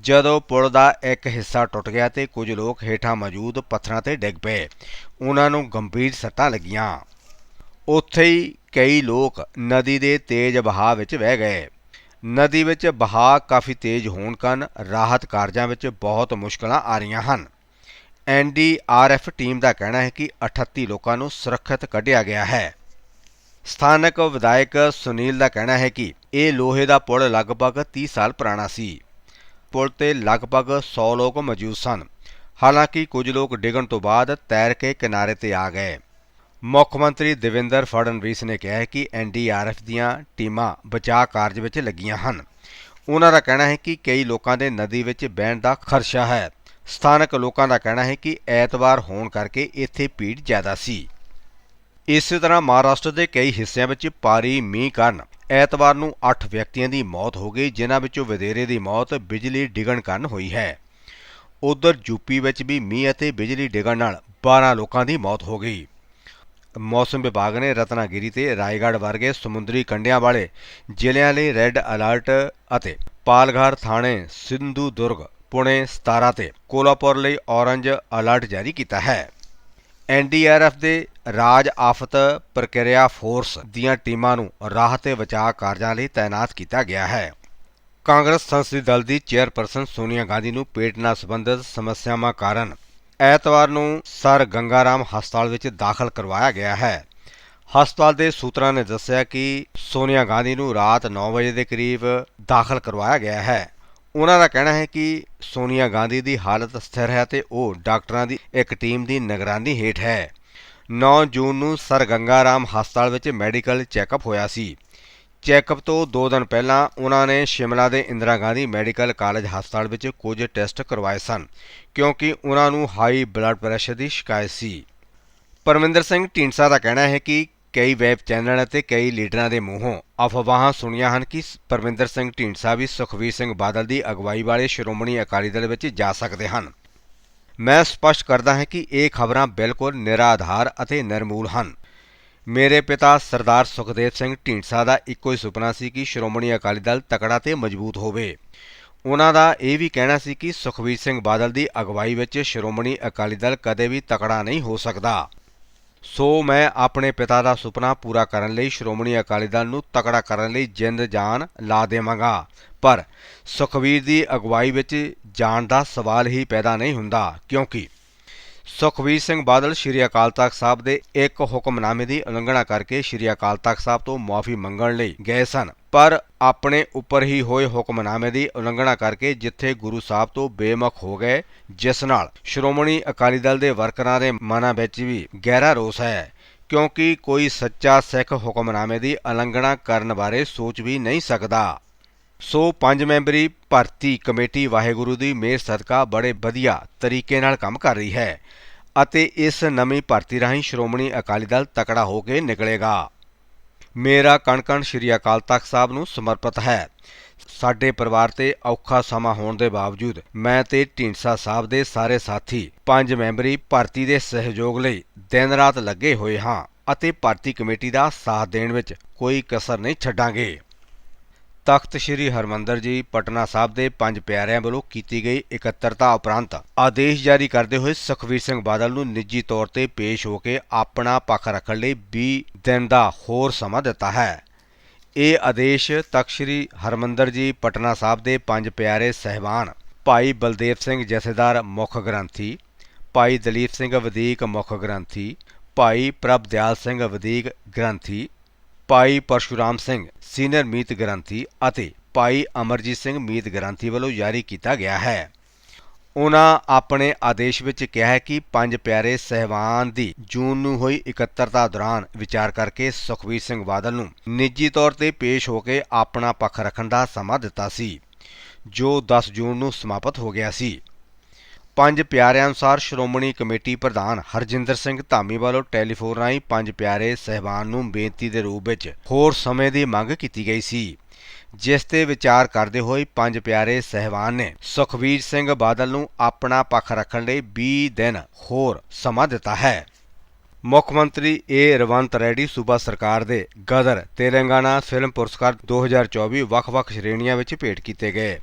ਜਦੋਂ ਪੁਲ ਦਾ ਇੱਕ ਹਿੱਸਾ ਟੁੱਟ ਗਿਆ ਤੇ ਕੁਝ ਲੋਕ ਹੇਠਾਂ ਮੌਜੂਦ ਪੱਥਰਾਂ ਤੇ ਡਿੱਗ ਪਏ। ਉਹਨਾਂ ਨੂੰ ਗੰਭੀਰ ਸੱਟਾਂ ਲੱਗੀਆਂ। ਉੱਥੇ ਹੀ ਕਈ ਲੋਕ ਨਦੀ ਦੇ ਤੇਜ਼ ਵਹਾਅ ਵਿੱਚ ਵਹਿ ਗਏ। ਨਦੀ ਵਿੱਚ ਬਹਾਅ ਕਾਫੀ ਤੇਜ਼ ਹੋਣ ਕਾਰਨ ਰਾਹਤ ਕਾਰਜਾਂ ਵਿੱਚ ਬਹੁਤ ਮੁਸ਼ਕਲਾਂ ਆ ਰਹੀਆਂ ਹਨ। ਐਨਡੀਆਰਐਫ ਟੀਮ ਦਾ ਕਹਿਣਾ ਹੈ ਕਿ 38 ਲੋਕਾਂ ਨੂੰ ਸੁਰੱਖਿਅਤ ਕੱਢਿਆ ਗਿਆ ਹੈ। ਸਥਾਨਕ ਵਿਧਾਇਕ ਸੁਨੀਲ ਦਾ ਕਹਿਣਾ ਹੈ ਕਿ ਇਹ ਲੋਹੇ ਦਾ ਪੁਲ ਲਗਭਗ 30 ਸਾਲ ਪੁਰਾਣਾ ਸੀ। ਪੁਲ ਤੇ ਲਗਭਗ 100 ਲੋਕ ਮੌਜੂਦ ਸਨ। ਹਾਲਾਂਕਿ ਕੁਝ ਲੋਕ ਡਿੱਗਣ ਤੋਂ ਬਾਅਦ ਤੈਰ ਕੇ ਕਿਨਾਰੇ ਤੇ ਆ ਗਏ। ਮੁੱਖ ਮੰਤਰੀ ਦੇਵੇਂਦਰ ਫੜਨਵੀਸ ਨੇ ਕਿਹਾ ਹੈ ਕਿ ਐਨਡੀਆਰਐਫ ਦੀਆਂ ਟੀਮਾਂ ਬਚਾਅ ਕਾਰਜ ਵਿੱਚ ਲੱਗੀਆਂ ਹਨ। ਉਹਨਾਂ ਦਾ ਕਹਿਣਾ ਹੈ ਕਿ ਕਈ ਲੋਕਾਂ ਦੇ ਨਦੀ ਵਿੱਚ ਬਹਿਣ ਦਾ ਖਰਸ਼ਾ ਹੈ। ਸਥਾਨਕ ਲੋਕਾਂ ਦਾ ਕਹਿਣਾ ਹੈ ਕਿ ਐਤਵਾਰ ਹੋਣ ਕਰਕੇ ਇੱਥੇ ਭੀੜ ਜ਼ਿਆਦਾ ਸੀ। ਇਸੇ ਤਰ੍ਹਾਂ ਮਹਾਰਾਸ਼ਟਰ ਦੇ ਕਈ ਹਿੱਸਿਆਂ ਵਿੱਚ ਭਾਰੀ ਮੀਂਹ ਕਾਰਨ ਐਤਵਾਰ ਨੂੰ 8 ਵਿਅਕਤੀਆਂ ਦੀ ਮੌਤ ਹੋ ਗਈ, ਜਿਨ੍ਹਾਂ ਵਿੱਚੋਂ ਵਧੇਰੇ ਦੀ ਮੌਤ ਬਿਜਲੀ ਡਿੱਗਣ ਕਾਰਨ ਹੋਈ ਹੈ। ਉਧਰ ਯੂਪੀ ਵਿੱਚ ਵੀ ਮੀਂਹ ਅਤੇ ਬਿਜਲੀ ਡਿੱਗਣ ਨਾਲ 12 ਲੋਕਾਂ ਦੀ ਮੌਤ ਹੋ ਗਈ। ਮੌਸਮ ਵਿਭਾਗ ਨੇ ਰਤਨਾਗਿਰੀ ਤੇ ਰਾਏਗੜ੍ਹ ਵਰਗੇ ਸਮੁੰਦਰੀ ਕੰਢਿਆਂ ਵਾਲੇ ਜ਼ਿਲ੍ਹਿਆਂ ਲਈ ਰੈੱਡ ਅਲਰਟ ਅਤੇ ਪਾਲਘਰ ਥਾਣੇ ਸਿੰਧੂ ਦੁਰਗ, ਪੁਣੇ 17 ਤੇ ਕੋਲਾਪੁਰ ਲਈ ਔਰੰਜ ਅਲਰਟ ਜਾਰੀ ਕੀਤਾ ਹੈ। ਐਨਡੀਆਰਐਫ ਦੇ ਰਾਜ ਆਫਤ ਪ੍ਰਕਿਰਿਆ ਫੋਰਸ ਦੀਆਂ ਟੀਮਾਂ ਨੂੰ ਰਾਹਤ ਤੇ ਬਚਾਅ ਕਾਰਜਾਂ ਲਈ ਤਾਇਨਾਤ ਕੀਤਾ ਗਿਆ ਹੈ। ਕਾਂਗਰਸ ਸੰਸਦੀ ਦਲ ਦੀ ਚੇਅਰਪਰਸਨ ਸੋਨੀਆ ਗਾਂਧੀ ਨੂੰ ਪੇਟ ਨਾਲ ਸੰਬੰਧਿਤ ਸਮੱਸਿਆਵਾਂ ਕਾਰਨ ਐਤਵਾਰ ਨੂੰ ਸਰ ਗੰਗਾਰਾਮ ਹਸਪਤਾਲ ਵਿੱਚ ਦਾਖਲ ਕਰਵਾਇਆ ਗਿਆ ਹੈ। ਹਸਪਤਾਲ ਦੇ ਸੂਤਰਾਂ ਨੇ ਦੱਸਿਆ ਕਿ ਸੋਨੀਆ ਗਾਂਧੀ ਨੂੰ ਰਾਤ 9 ਵਜੇ ਦੇ ਕਰੀਬ ਦਾਖਲ ਕਰਵਾਇਆ ਗਿਆ ਹੈ। ਉਹਨਾਂ ਦਾ ਕਹਿਣਾ ਹੈ ਕਿ ਸੋਨੀਆ ਗਾਂਧੀ ਦੀ ਹਾਲਤ ਸਥਿਰ ਹੈ ਤੇ ਉਹ ਡਾਕਟਰਾਂ ਦੀ ਇੱਕ ਟੀਮ ਦੀ ਨਿਗਰਾਨੀ ਹੇਠ ਹੈ। 9 ਜੂਨ ਨੂੰ ਸਰ ਗੰਗਾਰਾਮ ਹਸਪਤਾਲ ਵਿੱਚ ਮੈਡੀਕਲ ਚੈੱਕਅਪ ਹੋਇਆ ਸੀ। ਚੈੱਕਅਪ ਤੋਂ 2 ਦਿਨ ਪਹਿਲਾਂ ਉਹਨਾਂ ਨੇ ਸ਼ਿਮਲਾ ਦੇ ਇੰਦਰਾ ਗਾਂਧੀ ਮੈਡੀਕਲ ਕਾਲਜ ਹਸਪਤਾਲ ਵਿੱਚ ਕੁਝ ਟੈਸਟ ਕਰਵਾਏ ਸਨ, ਕਿਉਂਕਿ ਉਹਨਾਂ ਨੂੰ ਹਾਈ ਬਲੱਡ ਪ੍ਰੈਸ਼ਰ ਦੀ ਸ਼ਿਕਾਇਤ ਸੀ। ਪਰਮਿੰਦਰ ਸਿੰਘ ਢੀਂਡਸਾ ਦਾ ਕਹਿਣਾ ਹੈ ਕਿ ਕਈ ਵੈਬ ਚੈਨਲ ਅਤੇ ਕਈ ਲੀਡਰਾਂ ਦੇ ਮੂੰਹੋਂ ਅਫਵਾਹਾਂ ਸੁਣੀਆਂ ਹਨ ਕਿ ਪਰਮਿੰਦਰ ਸਿੰਘ ਢੀਂਡਸਾ ਵੀ ਸੁਖਵੀਰ ਸਿੰਘ ਬਾਦਲ ਦੀ ਅਗਵਾਈ ਵਾਲੇ ਸ਼੍ਰੋਮਣੀ ਅਕਾਲੀ ਦਲ ਵਿੱਚ ਜਾ ਸਕਦੇ ਹਨ। ਮੈਂ ਸਪਸ਼ਟ ਕਰਦਾ ਹਾਂ ਕਿ ਇਹ ਖਬਰਾਂ ਬਿਲਕੁਲ ਨਿਰਾਧਾਰ ਅਤੇ ਨਿਰਮੂਲ ਹਨ। ਮੇਰੇ ਪਿਤਾ ਸਰਦਾਰ ਸੁਖਦੇਵ ਸਿੰਘ ਢੀਂਡਸਾ ਦਾ ਇੱਕੋ ਹੀ ਸੁਪਨਾ ਸੀ ਕਿ ਸ਼੍ਰੋਮਣੀ ਅਕਾਲੀ ਦਲ ਤਕੜਾ ਤੇ ਮਜ਼ਬੂਤ ਹੋਵੇ। ਉਹਨਾਂ ਦਾ ਇਹ ਵੀ ਕਹਿਣਾ ਸੀ ਕਿ ਸੁਖਵੀਰ ਸਿੰਘ ਬਾਦਲ ਦੀ ਅਗਵਾਈ ਵਿੱਚ ਸ਼੍ਰੋਮਣੀ ਅਕਾਲੀ ਦਲ ਕਦੇ ਵੀ ਤਕੜਾ ਨਹੀਂ ਹੋ ਸਕਦਾ। ਸੋ ਮੈਂ ਆਪਣੇ ਪਿਤਾ ਦਾ ਸੁਪਨਾ ਪੂਰਾ ਕਰਨ ਲਈ ਸ਼੍ਰੋਮਣੀ ਅਕਾਲੀ ਦਲ ਨੂੰ ਤਕੜਾ ਕਰਨ ਲਈ ਜਿੰਦ ਜਾਨ ਲਾ ਦੇਵਾਂਗਾ। ਪਰ ਸੁਖਵੀਰ ਦੀ ਅਗਵਾਈ ਵਿੱਚ ਜਾਣ ਦਾ ਸਵਾਲ ਹੀ ਪੈਦਾ ਨਹੀਂ ਹੁੰਦਾ, ਕਿਉਂਕਿ ਸੁਖਵੀਰ ਸਿੰਘ ਬਾਦਲ ਸ਼੍ਰੀ ਅਕਾਲ ਤਖਤ ਸਾਹਿਬ ਦੇ ਇੱਕ ਹੁਕਮਨਾਮੇ ਦੀ ਉਲੰਘਣਾ ਕਰਕੇ ਸ਼੍ਰੀ ਅਕਾਲ ਤਖਤ ਸਾਹਿਬ ਤੋਂ ਮਾਫੀ ਮੰਗਣ ਲਈ ਗਏ ਸਨ। ਪਰ ਆਪਣੇ ਉੱਪਰ ਹੀ ਹੋਏ ਹੁਕਮਨਾਮੇ ਦੀ ਉਲੰਘਣਾ ਕਰਕੇ ਜਿੱਥੇ ਗੁਰੂ ਸਾਹਿਬ ਤੋਂ ਬੇਮੁਖ ਹੋ ਗਏ, ਜਿਸ ਨਾਲ ਸ਼੍ਰੋਮਣੀ ਅਕਾਲੀ ਦਲ ਦੇ ਵਰਕਰਾਂ ਦੇ ਮਨਾਂ ਵਿੱਚ ਵੀ ਗਹਿਰਾ ਰੋਸ ਹੈ, ਕਿਉਂਕਿ ਕੋਈ ਸੱਚਾ ਸਿੱਖ ਹੁਕਮਨਾਮੇ ਦੀ ਉਲੰਘਣਾ ਕਰਨ ਬਾਰੇ ਸੋਚ ਵੀ ਨਹੀਂ ਸਕਦਾ। ਸੋ ਪੰਜ ਮੈਂਬਰੀ ਭਰਤੀ ਕਮੇਟੀ ਵਾਹਿਗੁਰੂ ਦੀ ਮਿਹਰ ਸਦਕਾ ਬੜੇ ਵਧੀਆ ਤਰੀਕੇ ਨਾਲ ਕੰਮ ਕਰ ਰਹੀ ਹੈ। ਅਤੇ ਇਸ ਨਵੀਂ ਭਰਤੀ ਰਾਹੀਂ ਸ਼੍ਰੋਮਣੀ ਅਕਾਲੀ ਦਲ ਤਕੜਾ ਹੋ ਕੇ ਨਿਕਲੇਗਾ। ਮੇਰਾ ਕਣਕਣ ਸ਼੍ਰੀ ਅਕਾਲ ਤਖਤ ਸਾਹਿਬ ਨੂੰ ਸਮਰਪਿਤ ਹੈ। ਸਾਡੇ ਪਰਿਵਾਰ ਤੇ ਔਖਾ ਸਮਾਂ ਹੋਣ ਦੇ ਬਾਵਜੂਦ ਮੈਂ ਤੇ ਢੀਂਡਸਾ ਸਾਹਿਬ ਦੇ ਸਾਰੇ ਸਾਥੀ, ਪੰਜ ਮੈਂਬਰੀ ਭਰਤੀ ਦੇ ਸਹਿਯੋਗ ਲਈ ਦਿਨ ਰਾਤ ਲੱਗੇ ਹੋਏ ਹਾਂ ਅਤੇ ਭਰਤੀ ਕਮੇਟੀ ਦਾ ਸਾਥ ਦੇਣ ਵਿੱਚ ਕੋਈ ਕਸਰ ਨਹੀਂ ਛੱਡਾਂਗੇ। ਤਖਤ ਸ੍ਰੀ ਹਰਮੰਦਰ ਜੀ, ਪਟਨਾ ਸਾਹਿਬ ਦੇ ਪੰਜ ਪਿਆਰਿਆਂ ਵੱਲੋਂ ਕੀਤੀ ਗਈ ਇਕੱਤਰਤਾ ਉਪਰੰਤ ਆਦੇਸ਼ ਜਾਰੀ ਕਰਦੇ ਹੋਏ ਸੁਖਵੀਰ ਸਿੰਘ ਬਾਦਲ ਨੂੰ ਨਿੱਜੀ ਤੌਰ ਤੇ ਪੇਸ਼ ਹੋ ਕੇ ਆਪਣਾ ਪੱਖ ਰੱਖਣ ਲਈ 20 ਦਿਨ ਦਾ ਹੋਰ ਸਮਾਂ ਦਿੱਤਾ ਹੈ। ਇਹ ਆਦੇਸ਼ ਤਖਤ ਸ੍ਰੀ ਹਰਮੰਦਰ ਜੀ, ਪਟਨਾ ਸਾਹਿਬ ਦੇ ਪੰਜ ਪਿਆਰੇ ਸਹਿਬਾਨ ਭਾਈ ਬਲਦੇਵ ਸਿੰਘ ਜਥੇਦਾਰ ਮੁੱਖ ਗ੍ਰੰਥੀ, ਭਾਈ ਦਲੀਪ ਸਿੰਘ ਵਧੀਕ ਮੁੱਖ ਗ੍ਰੰਥੀ, ਭਾਈ ਪ੍ਰਭਦਿਆਲ ਸਿੰਘ ਵਧੀਕ ਗ੍ਰੰਥੀ ਭਾਈ ਪਰਸ਼ੂਰਾਮ ਸਿੰਘ, ਸੀਨੀਅਰ ਮੀਤ ਗ੍ਰੰਥੀ ਅਤੇ ਭਾਈ ਅਮਰਜੀਤ ਸਿੰਘ ਮੀਤ ਗ੍ਰੰਥੀ ਵੱਲੋਂ ਜਾਰੀ ਕੀਤਾ ਗਿਆ ਹੈ। ਉਹਨਾਂ ਆਪਣੇ ਆਦੇਸ਼ ਵਿੱਚ ਕਿਹਾ ਹੈ ਕਿ ਪੰਜ ਪਿਆਰੇ ਸਹਿਬਾਨ ਦੀ ਜੂਨ ਨੂੰ ਹੋਈ ਇਕੱਤਰਤਾ ਦੌਰਾਨ ਵਿਚਾਰ ਕਰਕੇ ਸੁਖਬੀਰ ਸਿੰਘ ਬਾਦਲ ਨੂੰ ਨਿੱਜੀ ਤੌਰ ਤੇ ਪੇਸ਼ ਹੋ ਕੇ ਆਪਣਾ ਪੱਖ ਰੱਖਣ ਦਾ ਸਮਾਂ ਦਿੱਤਾ ਸੀ, ਜੋ 10 ਜੂਨ ਨੂੰ ਸਮਾਪਤ ਹੋ ਗਿਆ ਸੀ। ਪੰਜ ਪਿਆਰਿਆਂ ਅਨੁਸਾਰ ਸ਼੍ਰੋਮਣੀ ਕਮੇਟੀ ਪ੍ਰਧਾਨ ਹਰਜਿੰਦਰ ਸਿੰਘ ਧਾਮੀ ਵੱਲੋਂ ਟੈਲੀਫੋਨ ਰਾਹੀਂ ਪੰਜ ਪਿਆਰੇ ਸਹਿਬਾਨ ਨੂੰ ਬੇਨਤੀ ਦੇ ਰੂਪ ਵਿੱਚ ਹੋਰ ਸਮੇਂ ਦੀ ਮੰਗ ਕੀਤੀ ਗਈ ਸੀ, ਜਿਸ ਤੇ ਵਿਚਾਰ ਕਰਦੇ ਹੋਏ ਪੰਜ ਪਿਆਰੇ ਸਹਿਬਾਨ ਨੇ ਸੁਖਬੀਰ ਸਿੰਘ ਬਾਦਲ ਨੂੰ ਆਪਣਾ ਪੱਖ ਰੱਖਣ ਲਈ 20 ਦਿਨ ਹੋਰ ਸਮਾਂ ਦਿੱਤਾ ਹੈ। ਮੁੱਖ ਮੰਤਰੀ ਏ ਰਵੰਤ ਰੈਡੀ ਸੂਬਾ ਸਰਕਾਰ ਦੇ ਗਦਰ ਤੇਲੰਗਾਨਾ ਫਿਲਮ ਪੁਰਸਕਾਰ 2024 ਵੱਖ-ਵੱਖ ਸ਼੍ਰੇਣੀਆਂ ਵਿੱਚ ਭੇਟ ਕੀਤੇ ਗਏ।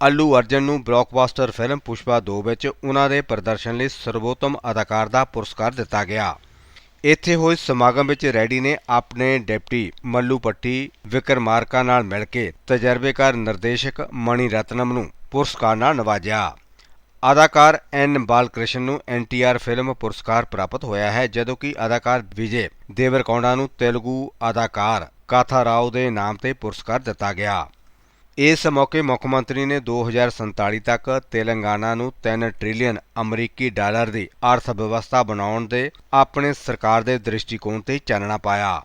ਅੱਲੂ ਅਰਜਨ ਨੂੰ ਬਲੌਕਬਸਟਰ ਫਿਲਮ ਪੁਸ਼ਪਾ 2 ਵਿੱਚ ਉਹਨਾਂ ਦੇ ਪ੍ਰਦਰਸ਼ਨ ਲਈ ਸਰਵੋਤਮ ਅਦਾਕਾਰ ਦਾ ਪੁਰਸਕਾਰ ਦਿੱਤਾ ਗਿਆ। ਇੱਥੇ ਹੋਏ ਸਮਾਗਮ ਵਿੱਚ ਰੈਡੀ ਨੇ ਆਪਣੇ ਡਿਪਟੀ ਮੱਲੂ ਪੱਟੀ, ਵਿਕਰਮਾਰਕਾ ਨਾਲ ਮਿਲ ਕੇ ਤਜਰਬੇਕਾਰ ਨਿਰਦੇਸ਼ਕ ਮਣੀ ਰਤਨਮ ਨੂੰ ਪੁਰਸਕਾਰ ਨਾਲ ਨਵਾਜਿਆ। ਅਦਾਕਾਰ ਐਨ ਬਾਲਕ੍ਰਿਸ਼ਨ ਨੂੰ ਐਨਟੀਆਰ ਫਿਲਮ ਪੁਰਸਕਾਰ ਪ੍ਰਾਪਤ ਹੋਇਆ ਹੈ, ਜਦੋਂ ਕਿ ਅਦਾਕਾਰ ਵਿਜੇ ਦੇਵਰਕੌਂਡਾ ਨੂੰ ਤੇਲਗੂ ਅਦਾਕਾਰ ਕਾਥਾ ਰਾਓ ਦੇ ਨਾਮ ਤੇ ਪੁਰਸਕਾਰ ਦਿੱਤਾ ਗਿਆ। ਇਸ ਮੌਕੇ ਮੁੱਖ ਮੰਤਰੀ ਨੇ 2047 ਤੱਕ ਤੇਲੰਗਾਨਾ ਨੂੰ 3 ਟ੍ਰਿਲੀਅਨ ਅਮਰੀਕੀ ਡਾਲਰ ਦੀ ਅਰਥ ਵਿਵਸਥਾ ਬਣਾਉਣ ਦੇ ਆਪਣੇ ਸਰਕਾਰ ਦੇ ਦ੍ਰਿਸ਼ਟੀਕੋਣ ਤੇ ਚਾਨਣਾ ਪਾਇਆ।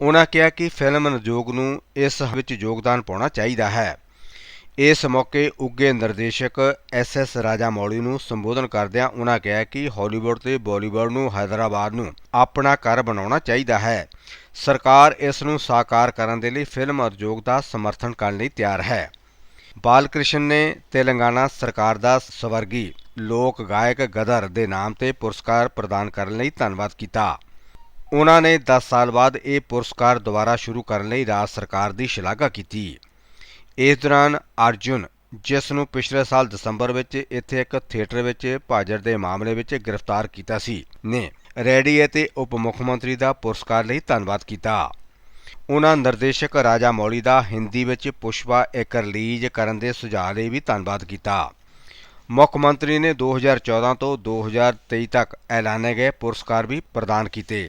ਉਨ੍ਹਾਂ ਕਿਹਾ ਕਿ ਫਿਲਮ ਉਦਯੋਗ ਨੂੰ ਇਸ ਵਿੱਚ ਯੋਗਦਾਨ ਪਾਉਣਾ ਚਾਹੀਦਾ ਹੈ। ਇਸ ਮੌਕੇ ਉੱਗੇ ਨਿਰਦੇਸ਼ਕ ਐਸ ਐਸ ਰਾਜਾਮੌਲੀ ਨੂੰ ਸੰਬੋਧਨ ਕਰਦਿਆਂ ਉਨ੍ਹਾਂ ਕਿਹਾ ਕਿ ਹਾਲੀਵੁੱਡ ਤੇ ਬਾਲੀਵੁੱਡ ਨੂੰ ਹైదరాబాద్ ਨੂੰ ਆਪਣਾ ਘਰ ਬਣਾਉਣਾ ਚਾਹੀਦਾ ਹੈ। ਸਰਕਾਰ ਇਸ ਨੂੰ ਸਾਕਾਰ ਕਰਨ ਦੇ ਲਈ ਫਿਲਮ ਉਦਯੋਗ ਦਾ ਸਮਰਥਨ ਕਰਨ ਲਈ ਤਿਆਰ ਹੈ। ਬਾਲਕ੍ਰਿਸ਼ਨ ਨੇ ਤੇਲੰਗਾਨਾ ਸਰਕਾਰ ਦਾ ਸਵਰਗੀ ਲੋਕ ਗਾਇਕ ਗਦਰ ਦੇ ਨਾਮ ਤੇ ਪੁਰਸਕਾਰ ਪ੍ਰਦਾਨ ਕਰਨ ਲਈ ਧੰਨਵਾਦ ਕੀਤਾ। ਉਹਨਾਂ ਨੇ 10 ਸਾਲ ਬਾਅਦ ਇਹ ਪੁਰਸਕਾਰ ਦੁਬਾਰਾ ਸ਼ੁਰੂ ਕਰਨ ਲਈ ਰਾਜ ਸਰਕਾਰ ਦੀ ਸ਼ਲਾਘਾ ਕੀਤੀ। ਇਸ ਦੌਰਾਨ ਅਰਜੁਨ, ਜਿਸ ਨੂੰ ਪਿਛਲੇ ਸਾਲ ਦਸੰਬਰ ਵਿੱਚ ਇੱਥੇ ਇੱਕ ਥੀਏਟਰ ਵਿੱਚ ਭਾਜੜ ਦੇ ਮਾਮਲੇ ਵਿੱਚ ਗ੍ਰਿਫਤਾਰ ਕੀਤਾ ਸੀ, ਨੇ ਰੈਡੀ ਅਤੇ ਉਪ ਮੁੱਖ ਮੰਤਰੀ ਦਾ ਪੁਰਸਕਾਰ ਲਈ ਧੰਨਵਾਦ ਕੀਤਾ। ਉਹਨਾਂ ਨਿਰਦੇਸ਼ਕ ਰਾਜਾ ਮੌਲੀ ਦਾ ਹਿੰਦੀ ਵਿੱਚ ਪੁਸ਼ਪਾ ਇੱਕ ਰਿਲੀਜ਼ ਕਰਨ ਦੇ ਸੁਝਾਅ ਲਈ ਵੀ ਧੰਨਵਾਦ ਕੀਤਾ। ਮੁੱਖ ਮੰਤਰੀ ਨੇ 2014 ਤੋਂ 2023 ਤੱਕ ਐਲਾਨੇ ਗਏ ਪੁਰਸਕਾਰ ਵੀ ਪ੍ਰਦਾਨ ਕੀਤੇ।